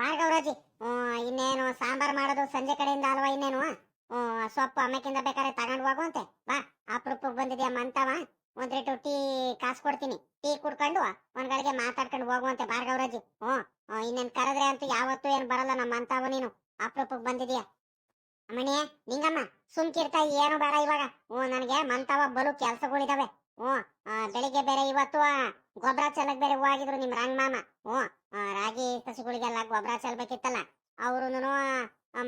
ಭಾರ್ಗವರಾಜಿ ಇನ್ನೇನು ಸಾಂಬಾರ್ ಮಾಡೋದು ಸಂಜೆ ಕಡೆಯಿಂದ ಅಲ್ವಾ ಇನ್ನೇನು? ಸೊಪ್ಪು ಅಮ್ಮಕ್ಕಿಂದ ಬೇಕಾದ್ರೆ ತಗೊಂಡು ಹೋಗುವಂತೆ. ಬಾ ಅಪರೂಪಕ್ಕೆ ಬಂದಿದ್ಯಾ ಮಂತವ ಒಂದ್ ರೇಟು ಟೀ ಕಾಸು ಕೊಡ್ತೀನಿ. ಟೀ ಕುಡ್ಕೊಂಡು ಒಂದ್ ಗಳಿಗೆ ಮಾತಾಡ್ಕೊಂಡು ಹೋಗುವಂತೆ ಭಾರ್ಗವರಾಜಿ ಹ್ಮ್ ಇನ್ನೇನ್ ಕರೆದ್ರೆ ಅಂತೂ ಯಾವತ್ತೂ ಏನ್ ಬರಲ್ಲ ನಮ್ಮ ಮಂತವ ನೀನು. ಅಪರೂಪಕ್ಕೆ ಬಂದಿದ್ಯಾ? ಅಮ್ಮಣಿಯೇ ನಿಂಗಮ್ಮ, ಸುಮ್ಕಿರ್ತಾ ಏನು ಬೇಡ ಇವಾಗ. ಹ್ಞೂ ನನಗೆ ಮಂತವ ಬಲು ಕೆಲ್ಸಗಳಿದಾವೆ. ಆ, ಬೆಳಿಗ್ಗೆ ಬೇರೆ ಇವತ್ತು ಗೊಬ್ಬರ ಚೆಲ್ಲಕ್ ಬೇರೆ ಹೋಗಿದ್ರು ನಿಮ್ ರಂಗ ಮಾಮ. ಓ ರಾಗಿ ಸಸಿಗಳಿಗೆಲ್ಲ ಗೊಬ್ಬರ ಚೆಲ್ಬೇಕಿತ್ತಲ್ಲ ಅವ್ರು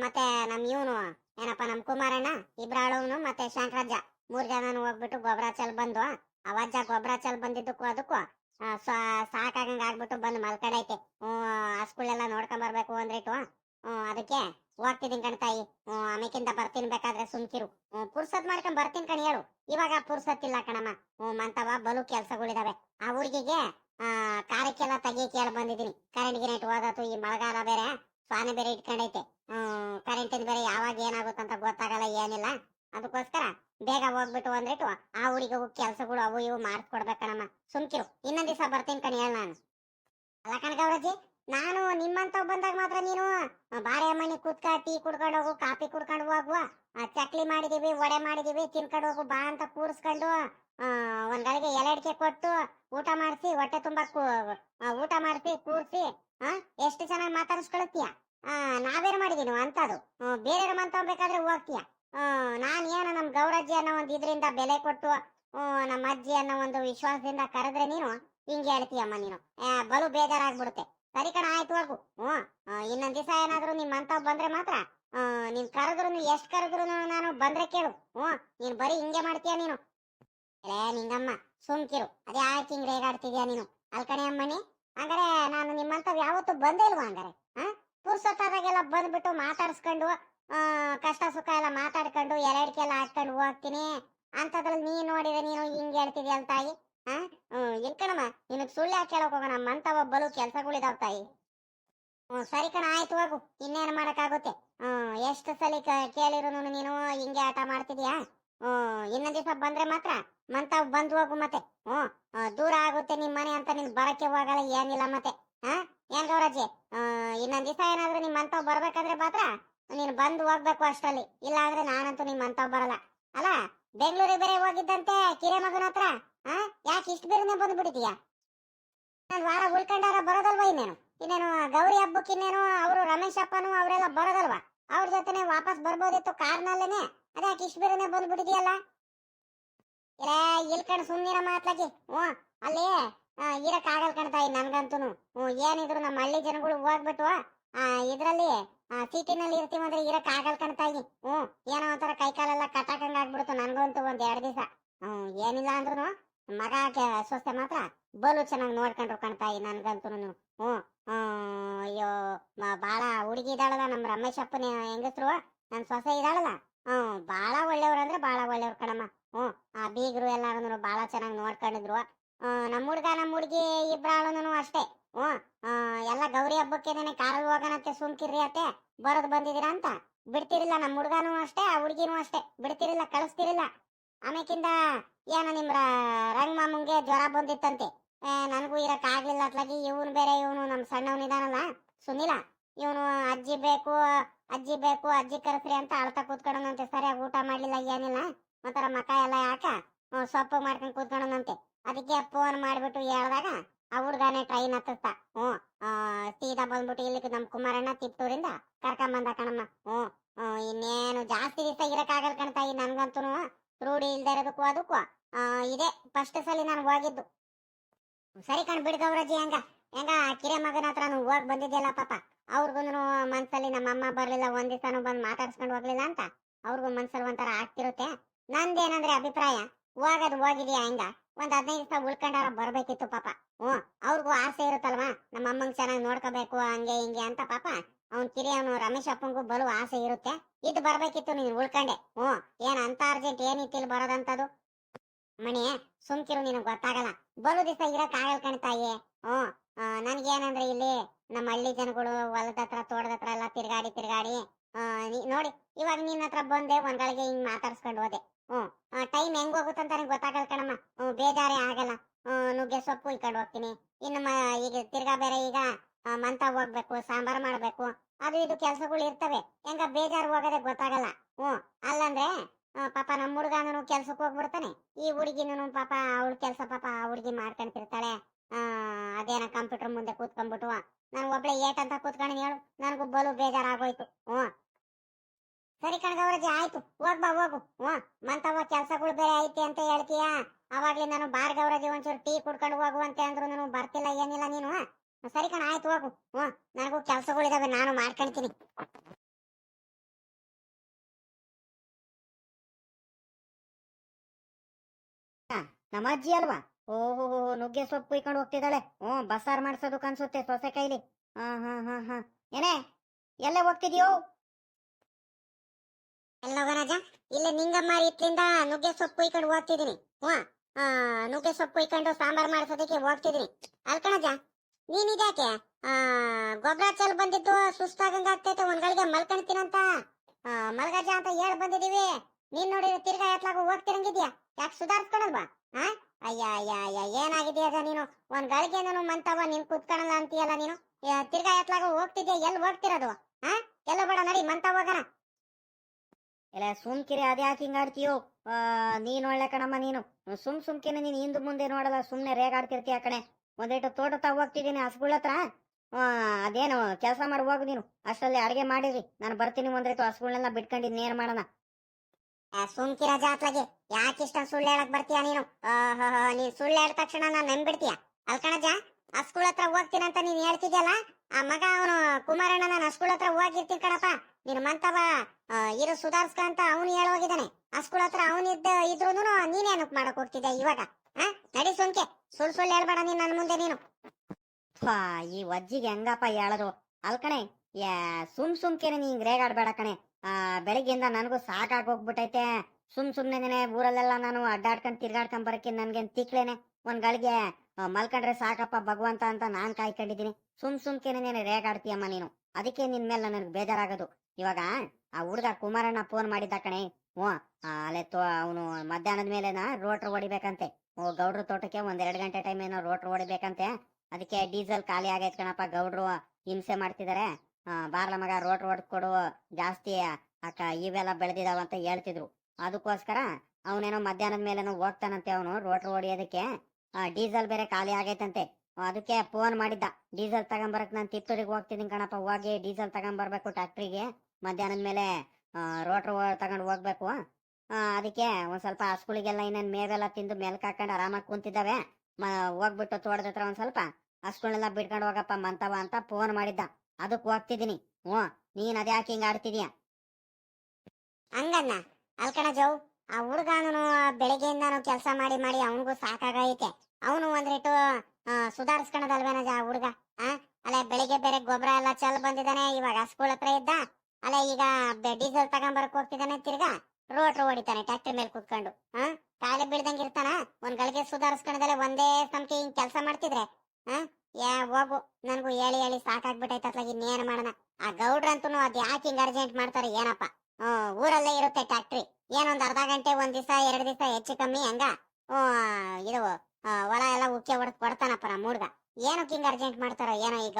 ಮತ್ತೆ ನಮ್ ಇವನು ಏನಪ್ಪ ನಮ್ ಕುಮಾರಣ್ಣ ಇಬ್ರಾಳವನು ಮತ್ತೆ ಶಂಕರಜ್ಜ ಮೂರ್ ಜನನು ಹೋಗ್ಬಿಟ್ಟು ಗೊಬ್ಬರ ಚೆಲ್ ಬಂದು ಅವಜ್ಜ ಗೊಬ್ಬರ ಚೆಲ್ ಬಂದಿದ್ದಕ್ಕೂ ಅದಕ್ಕೂ ಸಾಕಾಗಂಗ್ ಆಗ್ಬಿಟ್ಟು ಬಂದು ಮಲ್ಕಡೈತೆ. ಹ್ಮ್ ಹಸ್ಗಳೆಲ್ಲ ನೋಡ್ಕೊಂಡ್ ಬರ್ಬೇಕು ಅಂದ್ರಿಟ್ಟು ಹ್ಮ್ ಅದಕ್ಕೆ ಹೋಗ್ತಿದ್ದೀನಿ ಕಣ್ತಾಯಿ ತಾಯಿ. ಆಮೇಕಿಂದ ಬರ್ತೀನಿ ಬೇಕಾದ್ರೆ ಸುಮ್ಕಿರು. ಪುರ್ಸತ್ ಮಾಡ್ಕೊಂಡ್ ಬರ್ತೀನಿ ಕಣ್ ಹೇಳು. ಇವಾಗ ಪುರ್ಸತ್ ಇಲ್ಲ ಕಣಮ್ಮ. ಹ್ಮ್ ಮಂತವ ಬಲು ಕೆಲ್ಸಗಳಿದಾವೆ. ಆ ಹುಡುಗಿಗೆ, ಆ ಕಾರ್ಯಕ್ಕೆಲ್ಲ ತೆಗಿಯಕ್ಕೆ ಹೇಳಿ ಬಂದಿದ್ದೀನಿ. ಕರೆಂಟ್ ಗಿರೆಂಟ್ ಹೋದತು ಈ ಮಳೆಗಾಲ ಬೇರೆ ಸ್ವಾನೆ ಬೇರೆ ಇಟ್ಕೊಂಡೈತೆ. ಹ್ಮ್ ಕರೆಂಟ್ ಬೇರೆ ಯಾವಾಗ ಏನಾಗುತ್ತಂತ ಗೊತ್ತಾಗಲ್ಲ, ಏನಿಲ್ಲ. ಅದಕ್ಕೋಸ್ಕರ ಬೇಗ ಹೋಗ್ಬಿಟ್ಟು ಅಂದ್ರಿಟ್ಟು ಆ ಹೋಗಿ ಕೆಲ್ಸಗಳು ಅವು ಇವು ಮಾಡಿಸ್ಕೊಡ್ಬೇಕಣಮ್ಮ ಸುಮ್ಕಿರು. ಇನ್ನೊಂದ್ ದಿವಸ ಬರ್ತೀನಿ ಕಣ್ ಹೇಳ ನಾನು. ಅಲ್ಲ ಕನಕವ್ರಜ್ಜಿ ನಾನು ನಿಮ್ಮಂತ ಬಂದಾಗ ಮಾತ್ರ ನೀನು ಬಾರೆ ಮನೆ ಕುತ್ಕ, ಟೀ ಕುಡ್ಕೊಂಡು ಹೋಗು, ಕಾಫಿ ಕುಡ್ಕೊಂಡು ಹೋಗುವ ಚಕ್ಲಿ ಮಾಡಿದೀವಿ, ವಡೆ ಮಾಡಿದೀವಿ, ತಿನ್ಕೊಂಡು ಹೋಗು, ಬಾ ಅಂತ ಕೂರಿಸ್ಕೊಂಡು ಒಂದ್ ಗಳಿಗೆ ಎಲೆ ಕೊಟ್ಟು ಊಟ ಮಾಡಿಸಿ, ಹೊಟ್ಟೆ ತುಂಬಾ ಊಟ ಮಾಡಿಸಿ, ಕೂರಿಸಿ ಎಷ್ಟು ಚೆನ್ನಾಗಿ ಮಾತಾಡಿಸ್ಕೊಳತ್ತೀಯ? ನಾವೇನು ಮಾಡಿದೀನಿ ಅಂತದು ಬೇರೆಯವ್ರ ಮಂತ ಬೇಕಾದ್ರೆ ಹೋಗ್ತೀಯ? ನಾನು ಏನು ನಮ್ ಗೌರಜ್ಜಿ ಅನ್ನೋ ಒಂದು ಇದರಿಂದ ಬೆಲೆ ಕೊಟ್ಟು ನಮ್ಮ ಅಜ್ಜಿ ಅನ್ನೋ ಒಂದು ವಿಶ್ವಾಸದಿಂದ ಕರೆದ್ರೆ ನೀನು, ಹಿಂಗೆ ಹೇಳ್ತೀಯಮ್ಮ ನೀನು. ಬಲು ಬೇಜಾರಾಗ್ಬಿಡುತ್ತೆ. ಸರಿ ಕಣ ಆಯ್ತು ಹೋಗು. ಆ, ಇನ್ನೊಂದ್ ದಿವಸ ಏನಾದ್ರು ಅಂತ ಬಂದ್ರೆ ಮಾತ್ರ ನೀನ್ ಕರೆದ್ರು ಎಷ್ಟು ಕರೆದ್ರು ನಾನು ಬಂದ್ರೆ ಕೇಳು. ಹ್ಮ್ ನೀನ್ ಬರೀ ಹಿಂಗೆ ಮಾಡ್ತೀಯ ನೀನು? ಏ ನಿಂಗಮ್ಮ ಸುಮ್ಕಿರು ಅದೇ ಆಯ್ತು ಹಿಂಗ್ ರೇಗಾಡ್ತಿದ್ಯಾ ನೀನು? ಅಲ್ಕಣೆ ಅಮ್ಮನಿ ಹಂಗಾರೆ ನಾನು ನಿಮ್ಮಂತವ್ ಯಾವತ್ತೂ ಬಂದೇ ಇಲ್ವಾ ಹಂಗಾರೆ? ಹಾ ಪುರ್ಸೊತ್ತಾದಾಗೆಲ್ಲ ಬಂದ್ಬಿಟ್ಟು ಮಾತಾಡ್ಸ್ಕೊಂಡು ಕಷ್ಟ ಸುಖ ಎಲ್ಲ ಮಾತಾಡ್ಕೊಂಡು ಎಲೆ ಅಡಿಕೆ ಎಲ್ಲ ಹಾಕೊಂಡು ಹೋಗ್ತೀನಿ. ಅಂತದ್ರಲ್ಲಿ ನೀನ್ ನೋಡಿದ್ರೆ ನೀನು ಹಿಂಗೆ ಹೇಳ್ತಿದ್ಯಲ್ಲ ತಾಯಿ? ಹಾ ಏನ್ ಇಲ್ಕಣಮ್ಮ ನಿನಗ್ ಸುಳ್ಳು ಯಾಕೆ ಹೇಳಕ್ ಹೋಗೋಣ? ನಮ್ಮಂತವ ಬಲು ಕೆಲ್ಸಗಳಿದಾವ್ ತಾಯಿ. ಹ್ಮ್, ಸರಿ ಕಣ, ಆಯ್ತು ಹೋಗು. ಇನ್ನೇನ್ ಮಾಡಕ್ಕಾಗುತ್ತೆ? ಹ್ಮ್, ಎಷ್ಟು ಸಲ ಕೇಳಿರೋನು ನೀನು? ಹಿಂಗೆ ಆಟ ಮಾಡ್ತಿದ್ಯಾ? ಹ್ಮ್, ಇನ್ನೊಂದ್ ದಿವಸ ಬಂದ್ರೆ ಮಾತ್ರ ಮಂತಾವ್ ಬಂದ್ ಹೋಗು ಮತ್ತೆ. ಹ್ಮ್ ದೂರ ಆಗುತ್ತೆ ನಿಮ್ ಮನೆ ಅಂತ ನಿನ್ ಬರಕ್ಕೆ ಹೋಗಲ್ಲ, ಏನಿಲ್ಲ ಮತ್ತೆ. ಹಾ ಏನ್ ಗೌರಜ್ಜಿ? ಇನ್ನೊಂದ್ ದಿವಸ ಏನಾದ್ರು ನಿಮ್ ಮಂತಾವ್ ಬರ್ಬೇಕಾದ್ರೆ ಮಾತ್ರ ನೀನ್ ಬಂದು ಹೋಗ್ಬೇಕು ಅಷ್ಟಲ್ಲಿ. ಇಲ್ಲ ಅಂದ್ರೆ ನಾನಂತೂ ನಿಮ್ ಮಂತಾವ್ ಬರಲ್ಲ. ಅಲ್ಲ ಬೆಂಗಳೂರಿಗೆ ಬೇರೆ ಹೋಗಿದ್ದಂತೆ ಕಿರೆ ಮಗನ ಹತ್ರ ಯಾಕೆ ಇಷ್ಟು ಬೇರೆ ಬಂದ್ಬಿಟ್ಟಿದ್ಯಾ? ನಾನು ವಾರ ಉಳ್ಕೊಂಡಾರ ಬರೋದಲ್ವಾ ಇನ್ನೇನು? ಇನ್ನೇನು ಗೌರಿ ಹಬ್ಬಕ್ಕೆ ಇನ್ನೇನು ಅವರು ರಮೇಶ್ ಅಪ್ಪನು ಅವರೆಲ್ಲ ಬರೋದಲ್ವಾ? ಅವ್ರ ಜೊತೆನೆ ವಾಪಸ್ ಬರ್ಬೋದಿತ್ತು ಕಾರ್ನಲ್ಲೇನೆ ಅದ್ಯಾಕೆ ಇಷ್ಟು ಬೇರೆನೆ ಬಂದ್ಬಿಟ್ಟಿದ್ಯಲ್ಲ? ಇಲ್ಲ ಇಲ್ಕಂಡು ಸುಮ್ಮನಿರ ಮಾತ್ಲಾಗಿ ಹ್ಞೂ. ಅಲ್ಲಿ ಆ, ಇರಕ್ ಆಗಲ್ ಕಣ್ತಾಯಿ ನನ್ಗಂತೂ ಹ್ಞೂ ಏನಿದ್ರು ನಮ್ಮ ಹಳ್ಳಿ ಜನಗಳು ಹೋಗ್ಬಿಟ್ಟು ಇದ್ರಲ್ಲಿ ಸಿಟಿನಲ್ಲಿ ಇರ್ತೀವಿ ಅಂದ್ರೆ ಇರಕ್ ಆಗಲ್ ಕಣ್ತಾಯಿ ಹ್ಮ್ ಏನೋ ಒಂಥರ ಕೈ ಕಾಲೆಲ್ಲ ಕಟಾಕಂಗ್ ಆಗ್ಬಿಡ್ತು ನನ್ಗಂತೂ ಒಂದ್ ಎರಡ್ ದಿವಸ. ಹ್ಮ್ ಏನಿಲ್ಲ ಅಂದ್ರೂ ಮಗ ಅಸ್ವಸ್ಥೆ ಮಾತ್ರ. ಬಲು ಚೆನ್ನಾಗಿ ನೋಡ್ಕೊಂಡ್ರು ಕಣ್ತಾಯಿ ನನ್ಗಂತೂ ಹ್ಮ್, ಅಯ್ಯೋ ಬಾಳ ಹುಡುಗಿ ಇದ್ದಾಳಲ್ಲ ನಮ್ಮ ರಮೇಶ್ ಅಪ್ಪನ ಹೆಂಗಸ್ರು. ನನ್ ಸೊಸೆ ಇದ್ದಾಳಲ್ಲ. ಹ್ಮ್ ಬಾಳ ಒಳ್ಳೆಯವ್ರು ಅಂದ್ರೆ ಬಾಳ ಒಳ್ಳೆಯವ್ರು ಕಣಮ್ಮ. ಹ್ಮ್ ಆ ಬೀಗರು ಎಲ್ಲಾರು ಬಾಳ ಚೆನ್ನಾಗಿ ನೋಡ್ಕೊಂಡಿದ್ರು. ನಮ್ಮ ಹುಡ್ಗ ನಮ್ಮ ಹುಡುಗಿ ಇಬ್ರಾಳನು ಅಷ್ಟೇ. ಆ, ಎಲ್ಲ ಗೌರಿ ಹಬ್ಬಕ್ಕೆ ಕಾರಲ್ಲಿ ಹೋಗೋಣಂತೆ ಸುಮ್ಕಿರ್ರಿ ಅತ್ತೆ ಬರೋದು ಬಂದಿದ್ದೀರಾ ಅಂತ. ಬಿಡ್ತಿರಿಲ್ಲ ನಮ್ಮ ಹುಡ್ಗನೂ ಅಷ್ಟೇ ಆ ಹುಡುಗಿನೂ ಅಷ್ಟೇ. ಬಿಡ್ತಿರಿಲ್ಲ ಕಳಿಸ್ತಿರಿಲ್ಲ. ಆಮೇಕಿಂದ ಏನೋ ನಿಮ್ಮ ರಂಗ ಮಾಮಂಗೆ ಜ್ವರ ಬಂದಿತ್ತಂತೆ. ನನಗೂ ಇರಕ್ ಆಗ್ಲಿಲ್ಲ ಅತ್ಲಾಗಿ ಇವನು ಬೇರೆ ಇವನು ನಮ್ಮ ಸಣ್ಣವನಿದಾನಲ್ಲ ಸುನಿಲ ಇವನು ಅಜ್ಜಿ ಬೇಕು ಅಜ್ಜಿ ಬೇಕು ಅಜ್ಜಿ ಕರೆಸ್ರಿ ಅಂತ ಅಳ್ತಾ ಕೂತ್ಕೊಂಡನಂತೆ. ಸರಿಯಾಗಿ ಊಟ ಮಾಡಲಿಲ್ಲ ಏನಿಲ್ಲ. ಒಂಥರ ಮಕ ಎಲ್ಲ ಯಾಕ ಸೊಪ್ಪು ಮಾಡ್ಕೊಂಡು ಕೂತ್ಕೊಂಡನಂತೆ. ಅದಕ್ಕೆ ಫೋನ್ ಮಾಡಿಬಿಟ್ಟು ಹೇಳ್ದಾಗ ಆ ಟ್ರೈನ್ ಹತ್ತಿಸ್ತ ಹ್ಞೂ ಸೀದಾ ಬಂದ್ಬಿಟ್ಟು ಇಲ್ಲಿ ನಮ್ಮ ಕುಮಾರಣ್ಣ ತಿಪ್ಪ್ತೂರಿಂದ ಕರ್ಕೊಂಡ್ ಬಂದ ಕಣಮ್ಮ. ಹ್ಞೂ ಇನ್ನೇನು ಜಾಸ್ತಿ ದಿವಸ ಇರಕಾಗಲ್ಲ ಕಣ್ತಾಯಿ ನನ್ಗಂತೂ ರೂಢಿ ಇಲ್ದೇ ಇರೋದಕ್ಕೂ ಅದಕ್ಕೂ ಇದೇ ಫಸ್ಟ್ ಸಲ ನಾನು ಹೋಗಿದ್ದು. ಸರಿ ಕಣ್ ಬಿಡ್ ಗೌರಜ್ಜಿ, ಹೆಂಗ? ಹೆಂಗ ಕಿರೆ ಮಗನ ಹತ್ರ ಹೋಗ್ ಬಂದಿದ್ಯಲ್ಲ ಪಾಪ ಅವ್ರಿಗೂ ಮನ್ಸಲ್ಲಿ ನಮ್ಮ ಅಮ್ಮ ಬರ್ಲಿಲ್ಲ, ಒಂದ್ ದಿವಸನು ಬಂದ್ ಮಾತಾಡ್ಸ್ಕೊಂಡು ಹೋಗ್ಲಿಲ್ಲ ಅಂತ, ಅವ್ರಿಗೂ ಮನ್ಸಲ್ಲಿ ಒಂಥರ ಆಗ್ತಿರುತ್ತೆ. ನಂದೇನಂದ್ರೆ ಅಭಿಪ್ರಾಯ? ಹೋಗೋದು ಹೋಗಿದ್ಯಾ ಹೆಂಗ? ಒಂದ್ ಹದಿನೈದು ದಿವಸ ಉಳ್ಕೊಂಡಾರ ಬರ್ಬೇಕಿತ್ತು ಪಾಪ. ಹ್ಮ್ ಅವ್ರಿಗೂ ಆಸೆ ಇರುತ್ತಲ್ವಾ? ನಮ್ಮ ಅಮ್ಮಂಗ್ ಚೆನ್ನಾಗಿ ನೋಡ್ಕೋಬೇಕು ಹಂಗೆ ಹಿಂಗೆ ಅಂತ ಪಾಪ ಅವ್ನ್ ಕಿರಿ ಅವನು ರಮೇಶ್ ಅಪ್ಪಂಗೂ ಬಲು ಆಸೆ ಇರುತ್ತೆ. ಇದು ಬರ್ಬೇಕಿತ್ತು ನೀನ್ ಉಳ್ಕಂಡೆ. ಹ್ಮ್ ಏನ್ ಅಂತ ಅರ್ಜೆಂಟ್ ಏನಿತ್ತಿಲ್ ಬರೋದಂತದು? ಮಣಿ ಸುಮ್ಕಿರು ನಿನಗ್ ಗೊತ್ತಾಗಲ್ಲ. ಬಲು ದಿವಸ ಇರಕ್ ಆಗಲ್ ಕಣ್ತಾಯಿ ಆ, ನನ್ಗೇನಂದ್ರೆ ಇಲ್ಲಿ ನಮ್ಮ ಹಳ್ಳಿ ಜನಗಳು ಹೊಲದ ಹತ್ರ ತೋಟದ ಹತ್ರ ಎಲ್ಲ ತಿರ್ಗಾಡಿ ತಿರ್ಗಾಡಿ ನೋಡಿ ಇವಾಗ ನಿನ್ನ ಹತ್ರ ಬಂದೆ ಒಂದ್ಗಳಿಗೆ ಹಿಂಗ್ ಮಾತಾಡ್ಸ್ಕೊಂಡು ಹೋದೆ. ಹ್ಮ್ ಟೈಮ್ ಹೆಂಗ್ ಹೋಗುತ್ತಂತ ನನಗೆ ಗೊತ್ತಾಗಲ್ಲ ಕಣಮ್ಮ. ಹ್ಮ್ ಬೇಜಾರೇ ಆಗಲ್ಲ. ನುಗ್ಗೆ ಸೊಪ್ಪು ಕಡೆ ಹೋಗ್ತೀನಿ. ಇನ್ನು ಈಗ ತಿರ್ಗಾ ಬೇರೆ ಈಗ ಮಂತ ಹೋಗ್ಬೇಕು, ಸಾಂಬಾರ್ ಮಾಡ್ಬೇಕು, ಅದು ಇದು ಕೆಲಸಗಳು ಇರ್ತವೆ. ಹೆಂಗ ಬೇಜಾರು ಹೋಗೋದೇ ಗೊತ್ತಾಗಲ್ಲ. ಹ್ಞೂ, ಅಲ್ಲಂದ್ರೆ ಪಾಪ ನಮ್ಮ ಹುಡುಗನೂ ಕೆಲ್ಸಕ್ಕೆ ಹೋಗ್ಬಿಡ್ತಾನೆ. ಈ ಹುಡುಗಿನೂ ಪಾಪ ಅವಳ ಕೆಲಸ ಪಾಪ ಆ ಹುಡುಗಿ ಮಾಡ್ಕೊಂತಿರ್ತಾಳೆ. ಅದೇನ ಕಂಪ್ಯೂಟರ್ ಮುಂದೆ ಕೂತ್ಕೊಂಡ್ಬಿಟ್ಟು ನಾನು ಒಬ್ಳೆ ಏಟ್ ಅಂತ ಕೂತ್ಕೊಂಡು ಹೇಳು. ನನಗೂ ಬಲು ಬೇಜಾರಾಗೋಯ್ತು. ಹ್ಞೂ ಸರಿ ಕಣಗವ್ರಜಿ ಆಯ್ತು ಹೋಗ್ ಬಾ ಹೋಗು. ಹ್ಞೂ ಮಂತವ ಕೆಲ್ಸಗಳು ಬೇರೆ ಐತಿ ಅಂತ ಹೇಳ್ತೀಯ? ಅವಾಗ್ಲಿ ನಾನು ಬಾರ್ ಗೌರಜಿ ಒಂಚೂರು ಟೀ ಕುಡ್ಕೊಂಡು ಹೋಗು ಅಂತ ಅಂದ್ರು ನಾನು, ಬರ್ತಿಲ್ಲ, ಏನಿಲ್ಲ ನೀನು. ಸರಿ ಕಣ, ಆಯ್ತು, ಹೋಗು. ಹ್ಞೂ, ನನಗೂ ಕೆಲ್ಸಗಳಿದಾವೆ ನಾನು ಮಾಡ್ಕೊಂತೀನಿ ನಮ್ಮ ಅಜ್ಜಿ ಅಲ್ವಾ? ಓಹೋ ನುಗ್ಗೆ ಸೊಪ್ಪು ಕುಯ್ಕೊಂಡು ಹೋಗ್ತಿದ್ದಾಳೆ. ಹ್ಞೂ, ಬಸ್ಸಾರು ಮಾಡ್ಸೋದಕ್ಕೆ ಅನ್ಸುತ್ತೆ ಸೊಸೆ ಕೈಲಿ. ಹಾ ಹಾ ಹಾ ಹಾ. ಏನೇ, ಎಲ್ಲೇ ಹೋಗ್ತಿದ್ಯೋ? ಎಲ್ಲೋಗನಜ ಇಲ್ಲ ನಿಂಗಮ್ಮ ರೀತಿಯಿಂದ ನುಗ್ಗೆ ಸೊಪ್ಪು ಕುಯ್ಕೊಂಡು ಹೋಗ್ತಿದ್ದೀನಿ. ಹ್ಞೂ ನುಗ್ಗೆ ಸೊಪ್ಪು ಕುಯ್ಕೊಂಡು ಸಾಂಬಾರ್ ಮಾಡ್ಸೋದಕ್ಕೆ ಹೋಗ್ತಿದ್ದೀನಿ. ಅಲ್ಕಣಜ ಆ ಗೊಬ್ಬರ ಚೆಲ್ ಬಂದಿದ್ದು ಸುಸ್ತಾಗಂಗ ಆಗ್ತೈತೆ ಒಂದ್ಗಳಿಗೆ ಮಲ್ಕಣ್ತೀನಂತ ಆ, ಮಲ್ಗಜ್ಜ ಅಂತ ಹೇಳ್ ಬಂದಿದೀವಿ. ನೀನ್ ನೋಡಿ ತಿರ್ಗಾ ಎತ್ಲಾಗ ಹೋಗ್ತಿರಂಗಿದ್ಯಾ? ಯಾಕೆ ಸುಧಾರಿಸ್ಕೊಳಲ್ವಾ? ಹಾ ಅಯ್ಯ ಅಯ್ಯ ಅಯ್ಯ ಏನಾಗಿದೆ ಅದ ನೀನು? ಒಂದ್ ಗಳಿಗೆ ನಾನು ಮಂತವ ನೀನ್ ಕುತ್ಕೊಳಲ್ಲ ಅಂತೀಯಲ್ಲ ನೀನು? ತಿರ್ಗಾ ಎತ್ಲಾಗ ಹೋಗ್ತಿದ್ಯಾ? ಎಲ್ ಹೋಗ್ತಿರೋದು? ಹಾ ಎಲ್ಲ ಬೇಡ ನಡಿ ಮಂತ ಹೋಗೋಣ. ಇಲ್ಲ ಸುಮ್ಕಿರಿ ಅದ್ಯಾಕೆ ಹಿಂಗಾಡ್ತೀಯೋ ಆ, ನೀನ್ ಒಳ್ಳೆ ಕಣಮ್ಮ ನೀನು. ಸುಮ್ ಸುಮ್ಕಿನ ನೀನು ಹಿಂದ್ ಮುಂದೆ ನೋಡಲ್ಲ ಸುಮ್ನೆ ರೇಗಾಡ್ತಿರ್ತೀಯ ಆ ಕಣೆ. ಒಂದೇಟು ತೋಟ ಹೋಗ್ತಿದ್ದೀನಿ ಹಸುಗಳ ಹತ್ರ. ಅದೇನು ಕೆಲಸ ಮಾಡಿ ಹೋಗು ನೀನು. ಅಷ್ಟರಲ್ಲಿ ಅಡಿಗೆ ಮಾಡಿರಿ. ನಾನು ಬರ್ತೀನಿ ಒಂದೇಟು ಹಸುಗಳನ್ನೆಲ್ಲ ಬಿಟ್ಕೊಂಡಿದ್ ನೇರ್ ಮಾಡೋಣ. ಸುಮ್ಕಿರ ಜಾತ್ಲಗೆ ಯಾಕೆ ಇಷ್ಟ ಸುಳ್ಳು ಹೇಳಕ್ ಬರ್ತೀಯ ನೀನು? ನೀನ್ ಸುಳ್ಳು ಹೇಳಿದ ತಕ್ಷಣ ನಾನು ನಂಬಿಡ್ತೀಯ ಅಲ್ಕಣಜ ಹಸ್ಕುಳ ಹತ್ರ ಹೋಗ್ತೀನಿ ಅಂತ ನೀನ್ ಹೇಳ್ತಿದ್ಯಲ್ಲ? ಆ ಮಗ ಅವನು ಕುಮಾರಣ್ಣ ನಾನು ಹಸ್ಕುಳ ಹತ್ರ ಹೋಗಿರ್ತೀನಿ ಕಣಪ್ಪ. ನೀನು ಮಂತವ ಇರು ಸುಧಾರ್ಸ್ಕ ಅಂತ ಅವನು ಹೇಳೋಗಿದ್ದಾನೆ ಅಸ್ಕುಳ ಹತ್ರ ಅವನಿದ್ದ ಇದ್ರು ನೀನೇನಕ್ ಮಾಡಕ್ ಹೋಗ್ತಿದ್ದೆ ಇವಾಗ? ಆ? ನಡಿ ಸುಮ್ಕೆ. ಸುಳ್ಳು ಸುಳ್ಳು ಹೇಳ್ಬೇಡ ನೀನ್ ನನ್ ಮುಂದೆ ನೀನು. ಈ ವಜ್ಜಿಗೆ ಹೆಂಗಪ್ಪ ಹೇಳೋದು? ಅಲ್ಕಣೆ ಯಾ, ಸುಮ್ ಸುಮ್ಕೆನೆ ಹಿಂಗ್ ರೇಗಾಡ್ಬೇಡ ಕಣೆ. ಆ, ಬೆಳಗ್ಗೆಯಿಂದ ನನಗೂ ಸಾಕಾಗ್ ಹೋಗ್ಬಿಟ್ಟೈತೆ. ಸುಮ್ ಸುಮ್ನೆ ಊರಲ್ಲೆಲ್ಲ ನಾನು ಅಡ್ಡಾಡ್ಕೊಂಡ್ ತಿರ್ಗಾಡ್ಕೊಂಡ್ ಬರಕ್ಕೆ ನನ್ಗೆ ತಿಕ್ಲೇನೆ ಒಂದ್ ಗಳಿಗೆ ಮಲ್ಕಂಡ್ರೆ ಸಾಕಪ್ಪ ಭಗವಂತ ಅಂತ ನಾನ್ ಕಾಯ್ಕೊಂಡಿದ್ದೀನಿ. ಸುಮ್ ಸುಮ್ಕೆನೆ ರೇಗಾಡ್ತೀಯಮ್ಮ ನೀನು. ಅದಕ್ಕೆ ನಿನ್ ಮೇಲೆ ನನಗೆ ಬೇಜಾರಾಗೋದು. ಇವಾಗ ಆ ಹುಡುಗ ಕುಮಾರಣ್ಣ ಫೋನ್ ಮಾಡಿದ್ದ ಕಣೆ. ಹ್ಞೂ, ಅಲ್ಲೇ ತೋ, ಅವನು ಮಧ್ಯಾಹ್ನದ ಮೇಲೆನ ರೋಟ್ರ್ ಹೊಡಿಬೇಕಂತೆ. ಓ, ಗೌಡ್ರ ತೋಟಕ್ಕೆ ಒಂದ್ ಎರಡು ಗಂಟೆ ಟೈಮ್ ಏನೋ ರೋಟ್ರ್ ಹೊಡಿಬೇಕಂತೆ. ಅದಕ್ಕೆ ಡೀಸೆಲ್ ಖಾಲಿ ಆಗೈತ್ ಕಣಪ್ಪ, ಗೌಡ್ರು ಹಿಂಸೆ ಮಾಡ್ತಿದಾರೆ. ಬಾರ್ಲ ಮಗ ರೋಟ್ರ್ ಹೊಡ್ಕೊಡು, ಜಾಸ್ತಿ ಅಕ್ಕ ಇವೆಲ್ಲ ಬೆಳೆದಿದಾವ ಅಂತ ಹೇಳ್ತಿದ್ರು. ಅದಕ್ಕೋಸ್ಕರ ಅವನೇನೋ ಮಧ್ಯಾಹ್ನದ ಮೇಲೆನೋ ಹೋಗ್ತಾನಂತೆ ಅವನು ರೋಟ್ರ್ ಹೊಡಿಯೋದಕ್ಕೆ. ಡೀಸೆಲ್ ಬೇರೆ ಖಾಲಿ ಆಗೈತಂತೆ. ಅದಕ್ಕೆ ಫೋನ್ ಮಾಡಿದ್ದ. ಡೀಸೆಲ್ ತಗೊಂಬರಕ್ ನಾನು ತಿಪ್ಪೂರಿಗೆ ಹೋಗ್ತಿದ್ದೀನಿ ಕಣಪ್ಪ. ಹೋಗಿ ಡೀಸೆಲ್ ತಗೊಂಬರ್ಬೇಕು ಟ್ಯಾಕ್ಟ್ರಿಗೆ. ಮಧ್ಯಾಹ್ನದ ಮೇಲೆ ರೋಟ್ರ್ ತಗೊಂಡು ಹೋಗ್ಬೇಕು. ಅದಕ್ಕೆ ಒಂದ್ ಸ್ವಲ್ಪ ಹಸ್ಗಳಿಗೆಲ್ಲ ಇನ್ನೇನ್ ಮೇವೆಲ್ಲ ತಿಂದು ಮೇಲ್ಕ್ ಹಾಕೊಂಡು ಆರಾಮಾಗಿ ಕುಂತಿದ್ದಾವೆ. ಹೋಗ್ಬಿಟ್ಟು ತೋಟದ ಹತ್ರ ಒಂದ್ ಸ್ವಲ್ಪ ಹಸ್ಗಳನ್ನೆಲ್ಲ ಬಿಡ್ಕೊಂಡು ಹೋಗಪ್ಪ, ಮಂತವ ಅಂತ ಫೋನ್ ಮಾಡಿದ್ದ. ಅದಕ್ಕೆ ಹೋಗ್ತಿದ್ದೀನಿ. ಹ್ಞೂ, ನೀನ್ ಅದ್ಯಾಕೆ ಹಿಂಗ ಆಡ್ತಿದೀಯ? ಹಂಗನ್ನ. ಅಲ್ಕಣ ಜೌ, ಆ ಹುಡುಗನು ಬೆಳಿಗ್ಗೆಯಿಂದನು ಕೆಲಸ ಮಾಡಿ ಮಾಡಿ ಅವನಿಗೂ ಸಾಕಾಗೈತೆ. ಅವನು ಒಂದ್ರಿಟ್ಟು ಸುಧಾರಿಸ್ಕೊಳದಲ್ವೇನಜ ಜಾ ಹುಡುಗ? ಅಲ್ಲೇ ಬೆಳಿಗ್ಗೆ ಬೇರೆ ಗೊಬ್ಬರ ಎಲ್ಲ ಚೆಲ್ ಬಂದಿದ್ದಾನೆ ಇವಾಗ ಸ್ಕೂಲ್ ಹತ್ರ ಇದ್ದ. ಅಲ್ಲೇ ಈಗ ಡೀಸೆಲ್ ತಗೊಂಬರಕ್ ಹೋಗ್ತಿದ್ದಾನೆ ತಿರ್ಗಾ ರೋಟ್ರ್ ಹೊಡಿತಾನೆ ಟ್ಯಾಕ್ಟರ್ ಮೇಲೆ ಕುತ್ಕೊಂಡು. ಹಾ ಕಾಲಿ ಬೀಳ್ದಂಗ ಇರ್ತಾನ? ಒಂದ್ ಗಳಿಗೆ ಸುಧಾರಿಸ್ಕೊಳದಲ್ಲೇ ಒಂದೇ ಸಂಖ್ಯೆ ಹಿಂಗ್ ಕೆಲಸ ಮಾಡ್ತಿದ್ರೆ ಹಾ ಯಾ ಹೋಗು. ನನ್ಗೂ ಹೇಳಿ ಹೇಳಿ ಸಾಕಾಗ್ಬಿಟ್ಟೈತೆ ಇನ್ನೇನು ಮಾಡೋಣ? ಆ ಗೌಡ್ರಂತೂ ಅದ್ ಯಾಕೆ ಹಿಂಗ್ ಅರ್ಜೆಂಟ್ ಮಾಡ್ತಾರೆ ಏನಪ್ಪ? ಊರಲ್ಲೇ ಇರುತ್ತೆ ಟ್ಯಾಕ್ಟ್ರಿ ಏನೊಂದ್ ಅರ್ಧ ಗಂಟೆ ಒಂದ್ ದಿವಸ ಎರಡ್ ದಿವಸ ಹೆಚ್ಚು ಕಮ್ಮಿ ಹಂಗ? ಹ್ಮ್, ಇದು ಹೊಲ ಎಲ್ಲ ಉಕ್ಕೆ ಹೊಡೆದ್ ಕೊಡ್ತಾನಪ್ಪ ನಮ್ಮ ಹುಡ್ಗ ಏನು ಹಿಂಗ್ ಅರ್ಜೆಂಟ್ ಮಾಡ್ತಾರೋ ಏನೋ ಈಗ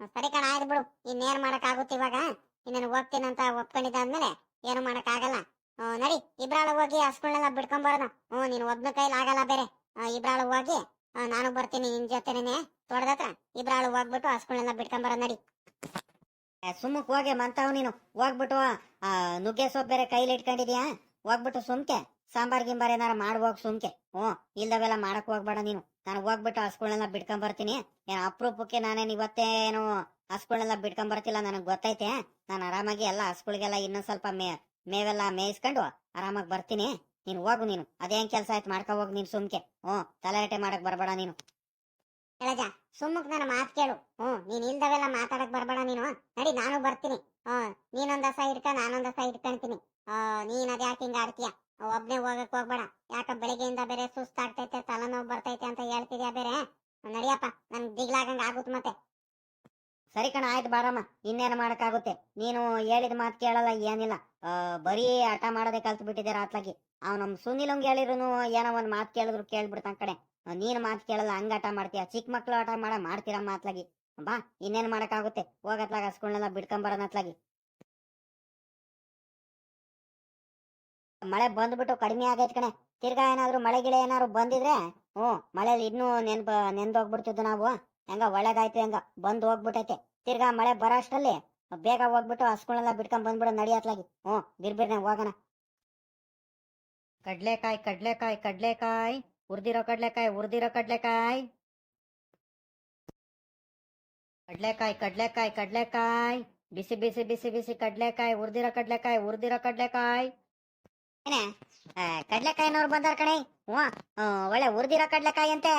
ಹ್ಮ್, ಸರಿ ಕಣ ಆಯ್ತು ಬಿಡು. ಇನ್ನೇನ್ ಮಾಡಕ್ ಆಗುತ್ತೆ ಇವಾಗ? ಇನ್ನೇನು ಹೋಗ್ತೀನಂತ ಒಪ್ಕೊಂಡಿದ್ದಾದ್ಮೇಲೆ ಏನು ಮಾಡಕ್ ಆಗಲ್ಲ ಹ್ಮ್, ನಡಿ ಇಬ್ರಾಳ ಹೋಗಿ ಹಸ್ಗಳನ್ನೆಲ್ಲ ಬಿಡ್ಕೊಂಬರೋಣ ಹ್ಞೂ ನೀನು ಒಬ್ನ ಕೈಲಿ ಆಗಲ್ಲ ಬೇರೆ. ಇಬ್ರಾಳು ಹೋಗಿ ನಾನು ಬರ್ತೀನಿ ನಿನ್ ಜೊತೆನೆ ತೋಟದತ್ರ ಇಬ್ರಾಳು ಹೋಗ್ಬಿಟ್ಟು ಹಸ್ಗಳನ್ನೆಲ್ಲ ಬಿಡ್ಕೊಂಬರೋಣ ನಡಿ. ಸುಮ್ಮಕ್ ಹೋಗಿ ಮಂತಾವ್ ನೀನು. ಹೋಗ್ಬಿಟ್ಟು ನುಗ್ಗೆ ಸೊಪ್ಪು ಬೇರೆ ಕೈಲಿ ಇಟ್ಕೊಂಡಿದ್ಯಾ? ಹೋಗ್ಬಿಟ್ಟು ಸುಮ್ಕೆ. ಸಾಂಬಾರ್ ಗಿಂಬಾರ್ ಏನಾರ ಮಾಡ್ಬೋಗ್ ಸುಮ್ಕೆ. ಹ್ಞೂ, ಇಲ್ದವೆಲ್ಲ ಮಾಡಕ್ ಹೋಗ್ಬೇಡ ನೀನು. ನಾನು ಹೋಗ್ಬಿಟ್ಟು ಹಸ್ಗಳನ್ನೆಲ್ಲ ಬಿಡ್ಕೊಂಡ್ ಬರ್ತೀನಿ ಏನ್ ಅಪ್ರೂಪಕ್ಕೆ ನಾನೇನು ಇವತ್ತೇನು ಹಸ್ಗಳನ್ನೆಲ್ಲ ಬಿಡ್ಕೊಂಡ್ ಬರ್ತಿಲ್ಲ ನನಗ್ ಗೊತ್ತೈತೆ. ನಾನು ಆರಾಮಾಗಿ ಎಲ್ಲ ಹಸ್ಗಳಿಗೆಲ್ಲ ಇನ್ನೊಂದ್ ಸ್ವಲ್ಪ ಮೇ, ಮೇವೆಲ್ಲ ಮೇಯಿಸ್ಕೊಂಡು ಆರಾಮಾಗಿ ಬರ್ತೀನಿ. ನೀನು ಹೋಗು ನೀನು. ಅದೇನ್ ಕೆಲಸ ಆಯ್ತು ಮಾಡ್ಕೊ ಹೋಗು ನೀನು ಸುಮ್ಕೆ. ಹ್ಮ್ ತಲೆರಟೆ ಮಾಡಕ್ ಬರ್ಬೇಡ ನೀನು. ಹೇಳಜ ಸುಮ್ಮಕ್ ನಾನು ಮಾತು ಕೇಳು. ಹ್ಞೂ, ನೀನ್ ಇಲ್ದವೆಲ್ಲ ಮಾತಾಡಕ್ ಬರ್ಬೇಡ ನೀನು. ನಡಿ, ನಾನು ಬರ್ತೀನಿ. ಹ್ಮ್ ನೀನೊಂದ್ ದಸ ಇಡ್ಕ ನಾನೊಂದ್ ದಸ ಇಟ್ಕೊಂತೀನಿ ನೀನ್ ಅದ್ ಯಾಕೆ ಹಿಂಗ ಆಡ್ತೀಯ? ಒಬ್ನೇ ಹೋಗಕ್ ಹೋಗ್ಬೇಡ. ಯಾಕ ಬೆಳಿಗ್ಗೆಯಿಂದ ಬೇರೆ ಸುಸ್ತಾಗ್ತೈತೆ, ತಲೆನೋವು ಬರ್ತೈತೆ ಅಂತ ಹೇಳ್ತಿದ್ಯಾ ಬೇರೆ? ನಡಿಯಪ್ಪ ನನ್ ದಿಗ್ಲಾಗಂಗ ಆಗುತ್ತೆ ಮತ್ತೆ. ಸರಿ ಕಣ, ಆಯ್ತು ಬಾರಮ್ಮ, ಇನ್ನೇನು ಮಾಡಕ್ಕಾಗುತ್ತೆ? ನೀನು ಹೇಳಿದ ಮಾತು ಕೇಳಲ್ಲ, ಏನಿಲ್ಲ. ಬರೀ ಆಟ ಮಾಡೋದೇ ಕಲ್ತು ಬಿಟ್ಟಿದ್ದಾರೆ ಆತ್ಲಾಗಿ ಅವ್ ನಮ್ ಸುನಿಲಂಗ್ ಹೇಳಿದ್ರು ಏನೋ ಒಂದ್ ಮಾತು ಕೇಳಿದ್ರು ಕೇಳ್ಬಿಡ್ತಾನ ಕಡೆ ನೀನ್ ಮಾತು ಕೇಳಲ್ಲ, ಹಂಗ ಆಟ ಮಾಡ್ತೀಯ? ಚಿಕ್ಕ ಮಕ್ಳು ಆಟ ಮಾಡ, ಮಾಡ್ತೀರಾ ಮಾತ್ಲಾಗಿ. ಬಾ, ಇನ್ನೇನ್ ಮಾಡಕ್ಕಾಗುತ್ತೆ? ಹೋಗತ್ಲಾಗ ಹಸ್ಕೊಂಡೆಲ್ಲ ಬಿಡ್ಕೊಂಬರೋಣ ಅತ್ಲಾಗಿ ಮಳೆ ಬಂದ್ಬಿಟ್ಟು ಕಡಿಮೆ ಆಗೈತೆ ಕಣೆ. ತಿರ್ಗಾ ಏನಾದ್ರು ಮಳೆ ಗಿಳೆ ಏನಾದ್ರು ಬಂದಿದ್ರೆ, ಹ್ಞೂ, ಮಳೇಲಿ ಇನ್ನೂ ನೆನ್ಪ, ನೆಂದೋಗ್ಬಿಡ್ತಿದ್ದು ನಾವು. ಹೆಂಗ ಒಳ್ಳೇದಾಯ್ತು ಹೆಂಗ, ಬಂದು ಹೋಗ್ಬಿಟ್ಟೈತೆ. ತಿರ್ಗಾ ಮಳೆ ಬರೋ ಅಷ್ಟರಲ್ಲಿ ಬೇಗ ಹೋಗ್ಬಿಟ್ಟು ಹಸ್ಗಳನ್ನೆಲ್ಲ ಬಿಟ್ಕೊಂಡ್ ಬಂದ್ಬಿಡ ನಡಿಯತ್ಲಾಗಿ ಹ್ಞೂ, ಬಿರ್ಬಿರ್ನೆ ಹೋಗೋಣ. ಕಡ್ಲೆಕಾಯಿ ಕಡ್ಲೆಕಾಯಿ ಕಡ್ಲೆಕಾಯಿ ಉರ್ದಿರೋ ಕಡ್ಲೆಕಾಯಿ ಉರ್ದಿರೋ ಕಡ್ಲೆಕಾಯಿ. ಕಡ್ಲೆಕಾಯಿ ಕಡ್ಲೆಕಾಯಿ ಕಡ್ಲೆಕಾಯಿ. ಬಿಸಿ ಬಿಸಿ ಬಿಸಿ ಬಿಸಿ ಕಡ್ಲೆಕಾಯಿ ಉರ್ದಿರೋ ಕಡ್ಲೆಕಾಯಿ ಉರ್ದಿರೋ ಕಡ್ಲೆಕಾಯಿ. ಏನೇ ಕಡ್ಲೆಕಾಯಿನವ್ರು ಬಂದಾರ ಕಣೆ. ಹ್ಞೂ ಒಳ್ಳೆ ಉರ್ದಿರೋ ಕಡ್ಲೆಕಾಯಿ ಅಂತೆ